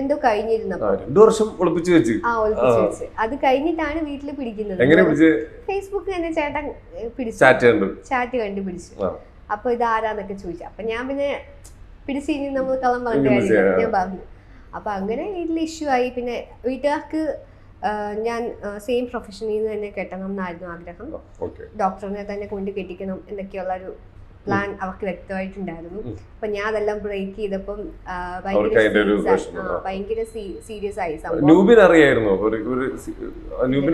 എന്തോ കഴിഞ്ഞിരുന്നപ്പോ. രണ്ടു വർഷം ഒളിപ്പിച്ചു വെച്ച്. ആ ഒളിപ്പിച്ച്. വെച്ച്. അത് കഴിഞ്ഞിട്ടാണ് വീട്ടിൽ പിടിക്കുന്നത്. എങ്ങനെ പിടിച്ച്? ഫേസ്ബുക്ക് തന്നെ ചേട്ടൻ പിടിച്ചു. ചാറ്റ് കണ്ടു. ചാറ്റ് കണ്ടുപിടിച്ചു. ആ. അപ്പൊ ഇത് ആരാന്നൊക്കെ ചോദിച്ചു. അപ്പൊ ഞാൻ പിന്നെ പിടിച്ച് ഇനി നമ്മൾ കളം പറഞ്ഞ കാര്യമില്ല. ഞാൻ പറഞ്ഞു. അപ്പൊ അങ്ങനെ വീട്ടിൽ ഇഷ്യൂ ആയി. പിന്നെ വീട്ടുകാർക്ക് ഞാൻ സെയിം പ്രൊഫഷനിൽ നിന്ന് തന്നെ കെട്ടണം എന്നായിരുന്നു ആഗ്രഹം. ഡോക്ടറിനെ തന്നെ കൊണ്ട് കെട്ടിക്കണം എന്നൊക്കെയുള്ള ഒരു പ്ലാൻ അവർക്ക് വ്യക്തമായിട്ടുണ്ടായിരുന്നു. അപ്പൊ ഞാൻ അതെല്ലാം ബ്രേക്ക് ചെയ്തപ്പം. ഭയങ്കര സീരിയസ് ആയി. സംഭവം അറിയായിരുന്നു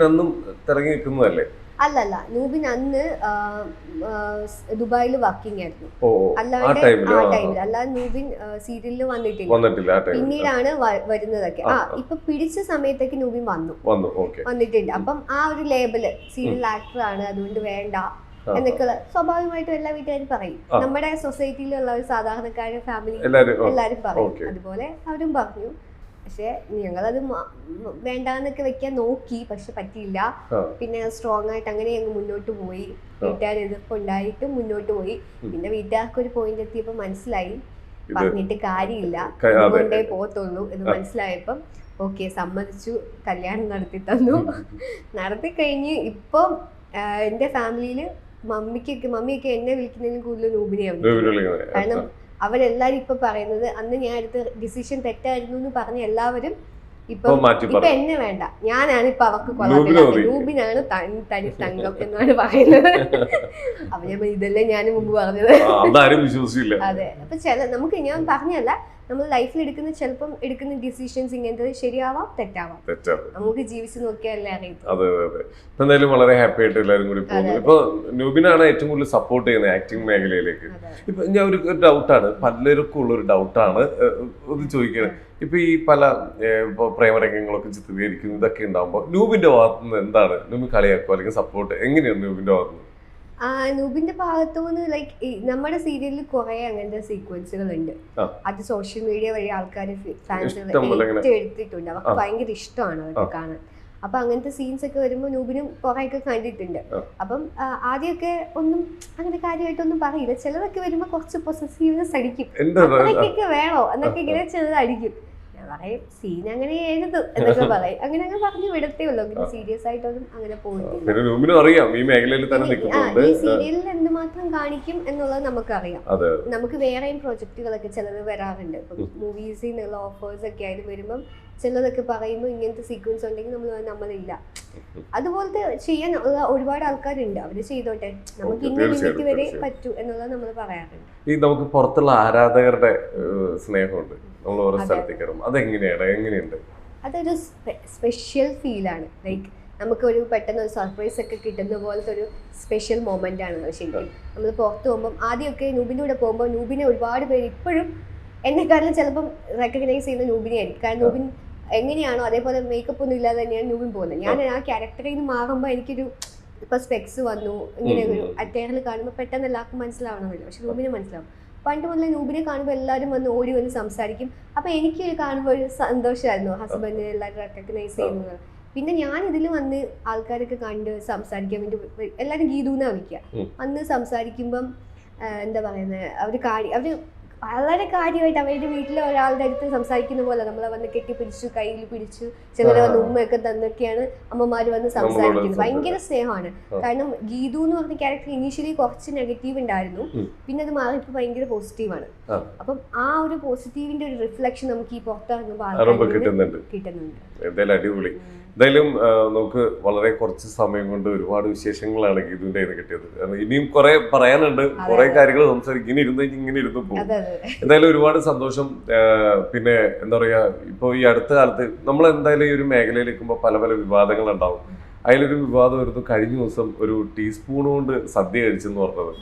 അന്നും തിറങ്ങി നിൽക്കുന്നതല്ലേ? അല്ലല്ല നൂബിൻ അന്ന് ദുബായിൽ വർക്കിംഗ് ആയിരുന്നു അല്ലാണ്ട് ആ ടൈമിൽ അല്ലാതെ നൂബിൻ സീരിയലിൽ വന്നിട്ടില്ല. പിന്നീടാണ് വരുന്നതൊക്കെ. ആ. ഇപ്പൊ പിടിച്ച സമയത്തേക്ക് നൂബിൻ വന്നു. വന്നിട്ടുണ്ട് അപ്പം ആ ഒരു ലേബൽ സീരിയൽ ആക്ടർ ആണ് അതുകൊണ്ട് വേണ്ട എന്നൊക്കെ സ്വാഭാവികമായിട്ടും എല്ലാ വീട്ടുകാരും പറയും. നമ്മുടെ സൊസൈറ്റിയിലുള്ള ഒരു സാധാരണക്കാരുടെ ഫാമിലി എല്ലാരും പറയും. അതുപോലെ അവരും പറഞ്ഞു. പക്ഷെ ഞങ്ങളത് വേണ്ടെന്നൊക്കെ വെക്കാൻ നോക്കി പക്ഷെ പറ്റിയില്ല. പിന്നെ സ്ട്രോങ് ആയിട്ട് അങ്ങനെ ഞങ്ങൾ മുന്നോട്ട് പോയി. വീട്ടുകാർ എതിർപ്പുണ്ടായിട്ടും മുന്നോട്ട് പോയി. പിന്നെ വീട്ടുകാർക്ക് ഒരു പോയിന്റ് എത്തിയപ്പോ മനസ്സിലായി. പറഞ്ഞിട്ട് കാര്യമില്ല. കൊണ്ടേ പോകത്തുള്ളൂ. എന്ന്. മനസ്സിലായപ്പം ഓക്കെ സമ്മതിച്ചു. കല്യാണം നടത്തി തന്നു. നടത്തി കഴിഞ്ഞ് ഇപ്പം എന്റെ എന്റെ ഫാമിലിയിൽ മമ്മിക്കൊക്കെ മമ്മിയൊക്കെ എന്നെ വിളിക്കുന്നതിലും കൂടുതൽ നൂബിനെയാണ്. കാരണം അവരെല്ലാരും ഇപ്പൊ പറയുന്നത് അന്ന് ഞാൻ എടുത്ത ഡിസിഷൻ തെറ്റായിരുന്നു എന്ന് പറഞ്ഞ എല്ലാവരും ഇപ്പൊ ഇപ്പൊ എന്നെ വേണ്ട. ഞാനാണ് ഇപ്പൊ അവർക്ക് നൂബിനെ കൊള്ളാത്തില്ല തനി തങ്കം എന്നാണ് പറയുന്നത്. അപ്പൊ ഞാൻ ഇതല്ലേ ഞാൻ മുമ്പ് പറഞ്ഞത്. അതെ. അപ്പൊ ചില നമുക്ക് ഞാൻ പറഞ്ഞല്ല നമ്മൾ ലൈഫിൽ എടുക്കുന്ന ചിലപ്പം എടുക്കുന്ന ഡിസിഷൻസ് ഇങ്ങനത്തെ ശരിയാവാം തെറ്റാവാം. തെറ്റാണ് നമുക്ക് ജീവിച്ച് നോക്കിയാലേ അറിയാം അതെ അതെ അതെ. ഇപ്പൊ എന്തായാലും വളരെ ഹാപ്പി ആയിട്ട് എല്ലാവരും കൂടി പോകുന്നു. ഇപ്പൊ നൂബിനാണ് ഏറ്റവും കൂടുതൽ സപ്പോർട്ട് ചെയ്യുന്നത് ആക്ടിങ് മേഖലയിലേക്ക്. ഇപ്പൊ ഞാൻ ഒരു ഡൗട്ടാണ് പലർക്കും ഉള്ള ഒരു ഡൗട്ടാണ് ഒന്ന് ചോദിക്കുന്നത് ഇപ്പൊ ഈ പല പ്രേമരംഗങ്ങളൊക്കെ ചിത്രീകരിക്കുന്നു ഇതൊക്കെ ഉണ്ടാകുമ്പോൾ നൂബിന്റെ ഭാഗത്ത് നിന്ന് എന്താണ്? നൂബി കളിയാക്കുക അല്ലെങ്കിൽ സപ്പോർട്ട് എങ്ങനെയാണ് നൂബിന്റെ ഭാഗത്ത് നിന്ന് ആ നൂബിന്റെ ഭാഗത്തുനിന്ന് ലൈക്ക് നമ്മുടെ സീരിയലിൽ കുറെ അങ്ങനത്തെ സീക്വൻസുകൾ ഉണ്ട്. അത് സോഷ്യൽ മീഡിയ വഴി ആൾക്കാർ ഫാൻസുകൾ എടുത്തിട്ടുണ്ട്. അവർക്ക് ഭയങ്കര ഇഷ്ടമാണ് അവർക്ക് കാണാൻ. അപ്പൊ അങ്ങനത്തെ സീൻസ് ഒക്കെ വരുമ്പോൾ നൂബിനും കുറെയൊക്കെ കണ്ടിട്ടുണ്ട്. അപ്പം ആദ്യമൊക്കെ ഒന്നും അങ്ങനെ കാര്യമായിട്ടൊന്നും പറയില്ല. ചിലതൊക്കെ വരുമ്പോൾ കുറച്ച് പൊസസീവ്നെസ് അടിക്കും. വേണോ? എന്നൊക്കെ. ഇങ്ങനെ ചിലത് അടിക്കും പറയും സീൻ അങ്ങനെ എഴുതും എന്നൊക്കെ പറയും. അങ്ങനെ അങ്ങ് പറഞ്ഞു വിടത്തേ ഉള്ളൂ. അങ്ങനെ സീരിയസ് ആയിട്ടൊന്നും അങ്ങനെ പോയിട്ടില്ല. പിന്നെ ഈ സീരിയലിൽ എന്തുമാത്രം കാണിക്കും എന്നുള്ളത് നമുക്കറിയാം. നമുക്ക് വേറെയും പ്രോജക്റ്റുകളൊക്കെ ചിലത് വരാറുണ്ട്. മൂവീസിൽ നിന്നുള്ള ഓഫേഴ്സ് ഒക്കെ ആയിട്ട് വരുമ്പം ചിലതൊക്കെ പറയുമ്പോൾ ഇങ്ങനത്തെ സീക്വൻസ് ഉണ്ടെങ്കിൽ നമ്മൾ നമ്മളില്ല അതുപോലത്തെ ചെയ്യാൻ ഒരുപാട് ആൾക്കാരുണ്ട്. അവർ ചെയ്തോട്ടെ. നമുക്ക് ഇന്ന ലിമിറ്റ് വരെ. പറ്റൂ എന്നുള്ളത് നമ്മൾ പറയാറുണ്ട്. ഈ നമുക്ക് പുറത്തുള്ള ആരാധകരുടെ സ്നേഹമുണ്ട്. നമ്മൾ ഓരോ. സ്ഥലത്തേക്ക് അതെങ്ങനെയാണ്? എങ്ങനെയുണ്ട്? അതൊരു സ്പെഷ്യൽ ഫീലാണ് ലൈക്ക് നമുക്കൊരു പെട്ടെന്ന് ഒരു സർപ്രൈസ് ഒക്കെ കിട്ടുന്ന പോലത്തെ ഒരു സ്പെഷ്യൽ മൊമെന്റ് ആണ് ശരിക്കും. നമ്മൾ പുറത്ത് പോകുമ്പം ആദ്യമൊക്കെ നൂബിന്റെ കൂടെ പോകുമ്പോൾ നൂബിനെ ഒരുപാട് പേര് ഇപ്പോഴും എന്നെക്കാളും ചിലപ്പം റെക്കഗ്നൈസ് ചെയ്യുന്ന നൂബിനെ ആയിരിക്കും കാരണം നൂബിൻ എങ്ങനെയാണോ അതേപോലെ മേക്കപ്പ് ഒന്നും ഇല്ലാതെ തന്നെയാണ് നൂബിൻ പോകുന്നത്. ഞാൻ ആ ക്യാരക്ടറിൽ നിന്ന് മാറുമ്പോൾ എനിക്കൊരു ഇപ്പൊ സ്പെക്സ് വന്നു ഇങ്ങനെ ഒരു ഉം. അറ്റയറിൽ കാണുമ്പോൾ പെട്ടെന്ന് എല്ലാവർക്കും മനസ്സിലാവണമല്ലോ. പക്ഷെ നൂബിനെ മനസ്സിലാവും. പണ്ട് മുതലേ നൂബിനെ കാണുമ്പോൾ എല്ലാവരും വന്ന് ഓടി വന്ന് സംസാരിക്കും. അപ്പൊ എനിക്ക് കാണുമ്പോൾ ഒരു സന്തോഷമായിരുന്നു. ഹസ്ബൻഡിനെ എല്ലാവരും റെക്കഗ്നൈസ് ചെയ്യുന്നത്. പിന്നെ ഞാൻ ഇതിൽ വന്ന് ആൾക്കാരൊക്കെ കണ്ട് സംസാരിക്കാൻ വേണ്ടി എല്ലാവരും ഗീതു എന്നാ വിളിക്കുക വന്ന് സംസാരിക്കുമ്പം എന്താ പറയുന്നത് അവർ കാര്യം അവർ വളരെ കാര്യമായിട്ട് അവരുടെ വീട്ടിലെ ഒരാളുടെ അടുത്ത് സംസാരിക്കുന്ന പോലെ നമ്മളെ വന്ന് കെട്ടിപ്പിടിച്ചു കയ്യിൽ പിടിച്ചു ചിലരെ വന്ന് ഉമ്മയൊക്കെ തന്നൊക്കെയാണ് അമ്മമാര് വന്ന് സംസാരിക്കുന്നത്. ഭയങ്കര സ്നേഹമാണ്. കാരണം ഗീതു എന്ന് പറഞ്ഞ ക്യാരക്ടർ ഇനീഷ്യലി കുറച്ച് നെഗറ്റീവ് ഉണ്ടായിരുന്നു. പിന്നെ അത് മാറി ഇപ്പൊ ഭയങ്കര പോസിറ്റീവാണ്. അപ്പം ആ ഒരു പോസിറ്റീവിന്റെ ഒരു റിഫ്ലക്ഷൻ നമുക്ക് ഈ പുറത്തിറങ്ങുമ്പോൾ കിട്ടുന്നുണ്ട്. എന്തായാലും അടിപൊളി. എന്തായാലും നമുക്ക് വളരെ കുറച്ച് സമയം കൊണ്ട് ഒരുപാട് വിശേഷങ്ങളാണ് ഗീതുവിന്റെ കയ്യിൽ കിട്ടിയത്. ഇനിയും കുറെ പറയാനുണ്ട് കുറെ കാര്യങ്ങൾ സംസാരിക്കും. ഇങ്ങനെ ഇരുന്ന് ഇങ്ങനെ ഇരുന്ന് പോകും. എന്തായാലും ഒരുപാട് സന്തോഷം. പിന്നെ എന്താ പറയാ ഇപ്പൊ ഈ അടുത്ത കാലത്ത് നമ്മൾ എന്തായാലും ഈ ഒരു മേഖലയിൽ നിൽക്കുമ്പോൾ പല പല വിവാദങ്ങൾ ഉണ്ടാവും. അതിലൊരു വിവാദം വരുന്നു കഴിഞ്ഞ ദിവസം ഒരു ടീസ്പൂൺ കൊണ്ട് സദ്യ കഴിച്ചെന്ന് പറഞ്ഞത്.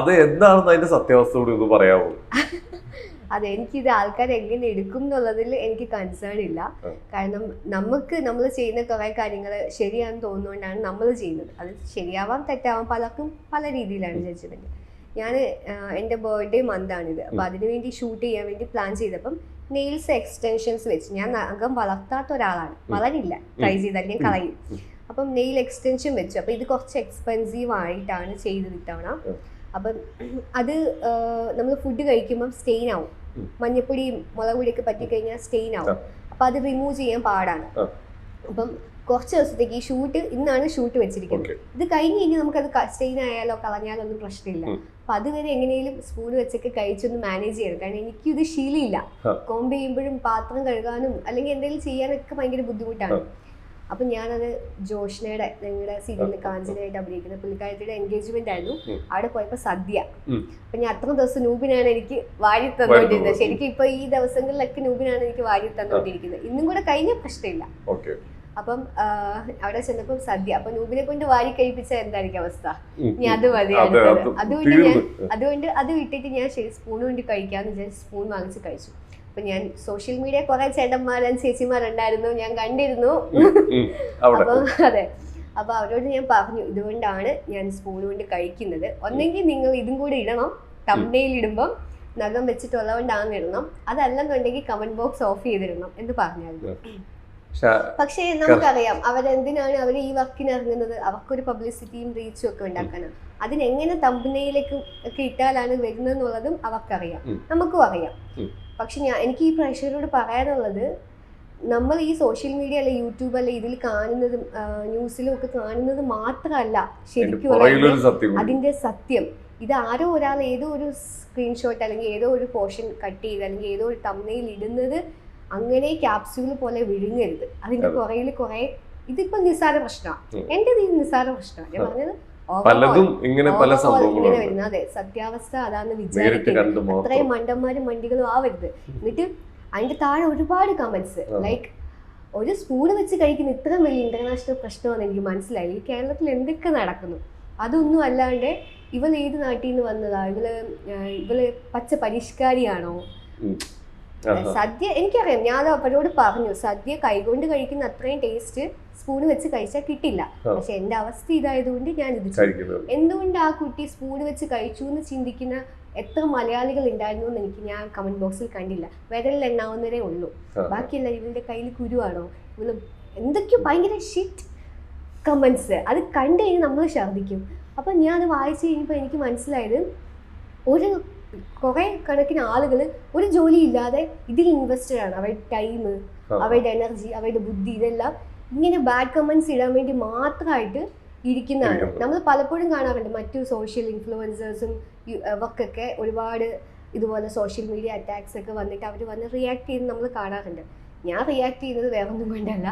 അത് എന്താണെന്ന് അതിന്റെ സത്യാവസ്ഥ കൂടി ഒന്ന് പറയാമോ? [LAUGHS] അതെ എനിക്കിത് ആൾക്കാർ എങ്ങനെ എടുക്കും എന്നുള്ളതിൽ എനിക്ക് കൺസേൺ ഇല്ല. കാരണം നമുക്ക് നമ്മൾ ചെയ്യുന്ന കുറേ കാര്യങ്ങൾ ശരിയാണെന്ന് തോന്നുന്നുകൊണ്ടാണ് നമ്മൾ ചെയ്യുന്നത്. അത് ശരിയാവാം തെറ്റാവാം പലർക്കും പല രീതിയിലാണ് ജഡ്ജ്മെന്റ് ഞാൻ എന്റെ ബർത്ത്ഡേ മന്താണിത് അപ്പോൾ അതിനു വേണ്ടി ഷൂട്ട് ചെയ്യാൻ വേണ്ടി പ്ലാൻ ചെയ്തപ്പം നെയിൽസ് എക്സ്റ്റൻഷൻസ് വെച്ച് ഞാൻ നഖം വളർത്താത്ത ഒരാളാണ്. വളരില്ല. ട്രൈ ചെയ്താൽ ഞാൻ കളയും. അപ്പം നെയിൽ എക്സ്റ്റൻഷൻ വെച്ചു. അപ്പം ഇത് കുറച്ച് എക്സ്പെൻസീവ് ആയിട്ടാണ് ചെയ്തത് ഇത്തവണ. അപ്പം അത് നമ്മൾ ഫുഡ് കഴിക്കുമ്പം സ്റ്റെയിൻ ആവും. മഞ്ഞപ്പൊടിയും മുളക് പൊടിയൊക്കെ പറ്റിക്കഴിഞ്ഞാൽ സ്റ്റെയിൻ ആവും അപ്പൊ അത് റിമൂവ് ചെയ്യാൻ പാടാണ്. അപ്പം കുറച്ച് ദിവസത്തേക്ക് ഈ ഷൂട്ട് ഇന്നാണ് ഷൂട്ട് വെച്ചിരിക്കുന്നത്. ഇത് കഴിഞ്ഞ് കഴിഞ്ഞാൽ നമുക്കത് സ്റ്റെയിൻ ആയാലോ കളഞ്ഞാലോ ഒന്നും പ്രശ്നമില്ല. അപ്പൊ അതുവരെ എങ്ങനെയും സ്പൂൺ വെച്ചൊക്കെ കഴിച്ചൊന്ന് മാനേജ് ചെയ്യണം. കാരണം എനിക്കിത് ശീലമില്ല. കോമ്പ് ചെയ്യുമ്പോഴും പാത്രം കഴുകാനും അല്ലെങ്കിൽ എന്തെങ്കിലും ചെയ്യാനൊക്കെ ഭയങ്കര ബുദ്ധിമുട്ടാണ്. അപ്പൊ ഞാനത് ജോഷ്നയുടെ ഞങ്ങളുടെ സീരിയലിൽ കാഞ്ചനയായിട്ട് അഭിനയിക്കുന്ന പുള്ളിക്കാരത്തിയുടെ എൻഗേജ്മെന്റ് ആയിരുന്നു. അവിടെ പോയപ്പോ സദ്യ. അപ്പൊ ഞാൻ അത്ര ദിവസം നൂബിനാണ് എനിക്ക് വാരി തന്നുകൊണ്ടിരുന്നത്. ശരിക്കും ഇപ്പൊ ഈ ദിവസങ്ങളിലൊക്കെ നൂബിനാണ് എനിക്ക് വാരി തന്നുകൊണ്ടിരിക്കുന്നത്. ഇന്നും കൂടെ കഴിഞ്ഞ പ്രശ്നമില്ല. അപ്പം അവിടെ ചെന്നപ്പോൾ സദ്യ. അപ്പൊ നൂബിനെ കൊണ്ട് വാരി കഴിപ്പിച്ച എന്തായിരിക്കും അവസ്ഥ? ഇനി അത് മതി. അതുകൊണ്ട് ഞാൻ അതുകൊണ്ട് അത് വിട്ടിട്ട് ഞാൻ ശരി സ്പൂൺ കൊണ്ട് കഴിക്കാന്ന് വിചാരിച്ച് സ്പൂൺ വാങ്ങിച്ച് കഴിച്ചു. അപ്പൊ ഞാൻ സോഷ്യൽ മീഡിയ കുറെ ചേട്ടന്മാരും ചേച്ചിമാരുണ്ടായിരുന്നു ഞാൻ കണ്ടിരുന്നു. അപ്പൊ അതെ. അപ്പൊ അവരോട് ഞാൻ പറഞ്ഞു ഇതുകൊണ്ടാണ് ഞാൻ സ്പൂൺ കൊണ്ട് കഴിക്കുന്നത്. ഒന്നെങ്കിൽ നിങ്ങൾ ഇതും കൂടി ഇടണം തമ്മയിൽ ഇടുമ്പം നഖം വെച്ചിട്ടുള്ളതുകൊണ്ടാണ് ഇടണം. അതല്ലെന്നുണ്ടെങ്കിൽ കമന്റ് ബോക്സ് ഓഫ് ചെയ്തിടണം എന്ന് പറഞ്ഞായിരുന്നു. പക്ഷേ നമുക്കറിയാം അവരെന്തിനാണ് അവർ ഈ വർക്കിന് ഇറങ്ങുന്നത്? അവർക്കൊരു പബ്ലിസിറ്റിയും റീച്ചും ഒക്കെ ഉണ്ടാക്കാനാണ് അതിനെങ്ങനെ തമ്പനയിലേക്ക് ഒക്കെ ഇട്ടാലാണ് വരുന്നത് എന്നുള്ളതും അവർക്കറിയാം നമുക്കും അറിയാം. പക്ഷെ ഞാൻ എനിക്ക് ഈ പ്രേക്ഷകരോട് പറയാനുള്ളത് നമ്മൾ ഈ സോഷ്യൽ മീഡിയ അല്ലെ യൂട്യൂബ് അല്ലെ ഇതിൽ കാണുന്നതും ന്യൂസിലും ഒക്കെ കാണുന്നത് മാത്രമല്ല ശരിക്കും. അതിന്റെ സത്യം ഇത് ആരോ ഒരാൾ ഏതോ ഒരു സ്ക്രീൻഷോട്ട് അല്ലെങ്കിൽ ഏതോ ഒരു പോർഷൻ കട്ട് ചെയ്ത് അല്ലെങ്കിൽ ഏതോ ഒരു തമ്മയിൽ ഇടുന്നത് അങ്ങനെ ക്യാപ്സ്യൂൾ പോലെ വിഴുങ്ങരുത്. അതിന്റെ പുറയിൽ പുറകിൽ കുറെ ഇതിപ്പോ നിസ്സാര പ്രശ്നമാണ്. എന്റെ ഇത് നിസ്സാര പ്രശ്നമാണ്. ഞാൻ പറഞ്ഞത് പലതും ഇങ്ങനെ പല സംഭവങ്ങളും അതെ സത്യാവസ്ഥ അതാന്ന് വിചാരിക്കുന്നത് അത്രയും മണ്ടന്മാരും മണ്ടികളും ആവരുത്. എന്നിട്ട് അതിന്റെ താഴെ ഒരുപാട് കമന്റ്സ്. ലൈക്ക് ഒരു സ്പൂണ് വെച്ച് കഴിക്കുന്ന ഇത്രയും വലിയ ഇന്റർനാഷണൽ പ്രശ്നമാണെന്ന് എനിക്ക് മനസ്സിലായി. ഈ കേരളത്തിൽ എന്തൊക്കെ നടക്കുന്നു? അതൊന്നും അല്ലാണ്ട് ഇവൾ ഏത് നാട്ടിൽ നിന്ന് വന്നതാ? ഇവൾ ഇവൾ പച്ച പരിഷ്കാരിയാണോ? സദ്യ എനിക്കറിയാം. ഞാൻ അവരോട് പറഞ്ഞു. സദ്യ കൈകൊണ്ട് കഴിക്കുന്ന അത്രയും ടേസ്റ്റ് സ്പൂണ് വെച്ച് കഴിച്ചാൽ കിട്ടില്ല. പക്ഷെ എന്റെ അവസ്ഥ ഇതായതുകൊണ്ട് ഞാൻ ഇത് എന്തുകൊണ്ട് ആ കുട്ടി സ്പൂൺ വെച്ച് കഴിച്ചു എന്ന് ചിന്തിക്കുന്ന എത്ര മലയാളികൾ ഉണ്ടായിരുന്നു എന്ന് എനിക്ക് ഞാൻ കമന്റ് ബോക്സിൽ കണ്ടില്ല. വിരലിൽ എണ്ണാവുന്നതേ ഉള്ളൂ. ബാക്കിയല്ല ഇവളുടെ കയ്യിൽ കുരുവാണോ? ഇവൾ എന്തൊക്കെയോ ഭയങ്കര ഷിറ്റ് കമന്റ്സ് അത് കണ്ടു കഴിഞ്ഞാൽ നമ്മൾ ഛർദ്ദിക്കും. അപ്പം ഞാൻ അത് വായിച്ചു കഴിഞ്ഞപ്പോൾ എനിക്ക് മനസ്സിലായത് ഒരു കുറേ കണക്കിന് ആളുകൾ ഒരു ജോലി ഇല്ലാതെ ഇതിൽ ഇൻവെസ്റ്റഡ് ആണ്. അവരുടെ ടൈം. അവരുടെ എനർജി അവരുടെ ബുദ്ധി ഇതെല്ലാം ഇങ്ങനെ ബാഡ് കമൻസ് ഇടാൻ വേണ്ടി മാത്രമായിട്ട് ഇരിക്കുന്നതാണ്. ഇരിക്കുന്നത്. നമ്മൾ പലപ്പോഴും കാണാറുണ്ട് മറ്റു സോഷ്യൽ ഇൻഫ്ലുവൻസേഴ്സും അവർക്കൊക്കെ ഒരുപാട് ഇതുപോലെ സോഷ്യൽ മീഡിയ അറ്റാക്സ് ഒക്കെ വന്നിട്ട് അവർ വന്ന് റിയാക്ട് ചെയ്യുന്നത് നമ്മൾ കാണാറുണ്ട്. ഞാൻ റിയാക്ട് ചെയ്യുന്നത് വേറെ ഒന്നും കൊണ്ടല്ല.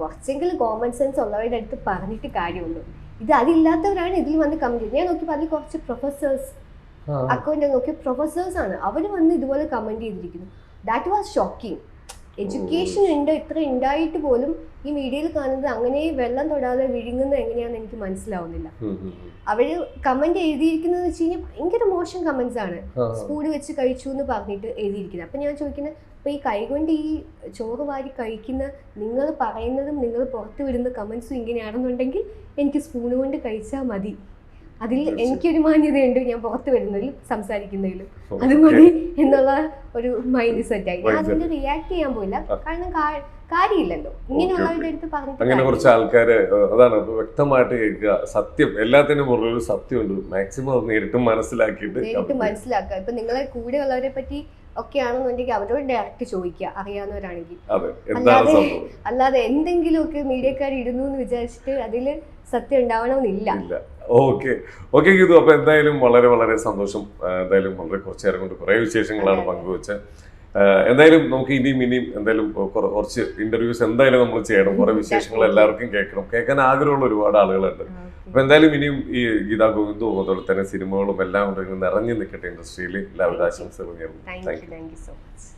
കുറച്ചെങ്കിലും കോമൺ സെൻസ് ഉള്ളവരുടെ അടുത്ത് പറഞ്ഞിട്ട് കാര്യമുള്ളൂ. ഇത് അതില്ലാത്തവരാണ് ഇതിൽ വന്ന് കമന്റ് ചെയ്യുന്നത്. ഞാൻ നോക്കിയപ്പോൾ അതിൽ കുറച്ച് പ്രൊഫസേഴ്സ്. അക്കൗണ്ട് നോക്കിയ പ്രൊഫസേഴ്സ് ആണ്. അവർ വന്ന് ഇതുപോലെ കമന്റ് ചെയ്തിരിക്കുന്നു. ദാറ്റ് വാസ് ഷോക്കിംഗ് എഡ്യൂക്കേഷൻ ഉണ്ട്. ഇത്ര ഉണ്ടായിട്ട് പോലും ഈ മീഡിയയിൽ കാണുന്നത് അങ്ങനെ വെള്ളം തൊടാതെ വിഴുങ്ങുന്നത് എങ്ങനെയാണെന്ന് എനിക്ക് മനസ്സിലാവുന്നില്ല. അവർ കമന്റ് എഴുതിയിരിക്കുന്നത് വെച്ച് കഴിഞ്ഞാൽ ഭയങ്കര മോശം കമന്റ്സ് ആണ്. സ്പൂണ് വെച്ച് കഴിച്ചു എന്ന് പറഞ്ഞിട്ട് എഴുതിയിരിക്കുന്നത്. അപ്പൊ ഞാൻ ചോദിക്കുന്നത് അപ്പൊ ഈ കൈകൊണ്ട് ഈ ചോറ് വാരി കഴിക്കുന്ന നിങ്ങൾ പറയുന്നതും നിങ്ങൾ പുറത്തു വിടുന്ന കമന്റ്സും ഇങ്ങനെയാണെന്നുണ്ടെങ്കിൽ എനിക്ക് സ്പൂണ് കൊണ്ട് കഴിച്ചാൽ മതി. അതിൽ. എനിക്കൊരു മാന്യതയുണ്ട് ഞാൻ പുറത്ത് വരുന്നതിലും സംസാരിക്കുന്നതിലും. അത് മതി എന്നുള്ള ഒരു മൈൻഡ് സെറ്റ് ആയി. ഞാൻ അതിന് റിയാക്ട് ചെയ്യാൻ പോയില്ല. കാരണം കാ- കാര്യമില്ലല്ലോ. ഇങ്ങനെയുള്ളവരുടെ അടുത്ത് പറഞ്ഞിട്ട് അങ്ങനെ കുറച്ച് ആൾക്കാര് അതാണ് വ്യക്തമായിട്ട് കേൾക്കുക. സത്യം എല്ലാത്തിനും പുറകെ ഒരു സത്യമുണ്ട്. മാക്സിമം അത് നേരിട്ട് മനസ്സിലാക്കിയിട്ട് നേരിട്ട് മനസ്സിലാക്കുക. ഇപ്പൊ നിങ്ങളെ കൂടെ ഉള്ളവരെ പറ്റി ഒക്കെ ആണെന്നുണ്ടെങ്കിൽ അവരോട് ഡയറക്റ്റ് ചോദിക്കുക. അറിയാവുന്നവരാണെങ്കിൽ. അല്ലാതെ- അല്ലാതെ എന്തെങ്കിലുമൊക്കെ മീഡിയക്കാർ ഇടുന്നു എന്ന് വിചാരിച്ചിട്ട് അതിൽ സത്യം ഉണ്ടാവണമെന്നില്ല. ഓക്കെ. ഓക്കെ ഗീതു. അപ്പൊ എന്തായാലും വളരെ വളരെ സന്തോഷം. എന്തായാലും വളരെ കുറച്ചു നേരം കൊണ്ട് കുറെ വിശേഷങ്ങളാണ് പങ്കുവെച്ച പങ്കുവെച്ചത്. എന്തായാലും നമുക്ക് ഇനിയും ഇനിയും എന്തായാലും കുറ- കുറച്ച് ഇന്റർവ്യൂസ് എന്തായാലും നമ്മൾ ചെയ്യണം. കുറെ വിശേഷങ്ങൾ എല്ലാവർക്കും കേൾക്കണം. കേൾക്കാൻ ആഗ്രഹമുള്ള ഒരുപാട് ആളുകളുണ്ട്. അപ്പൊ എന്തായാലും ഇനിയും ഈ ഗീതാ ഗോവിന്ദും അതുപോലെ തന്നെ സിനിമകളും എല്ലാം ഇങ്ങനെ നിറഞ്ഞു നിൽക്കട്ടെ ഇൻഡസ്ട്രിയിൽ എല്ലാവരും ആശംസകൾ നേരുന്നു. Thank you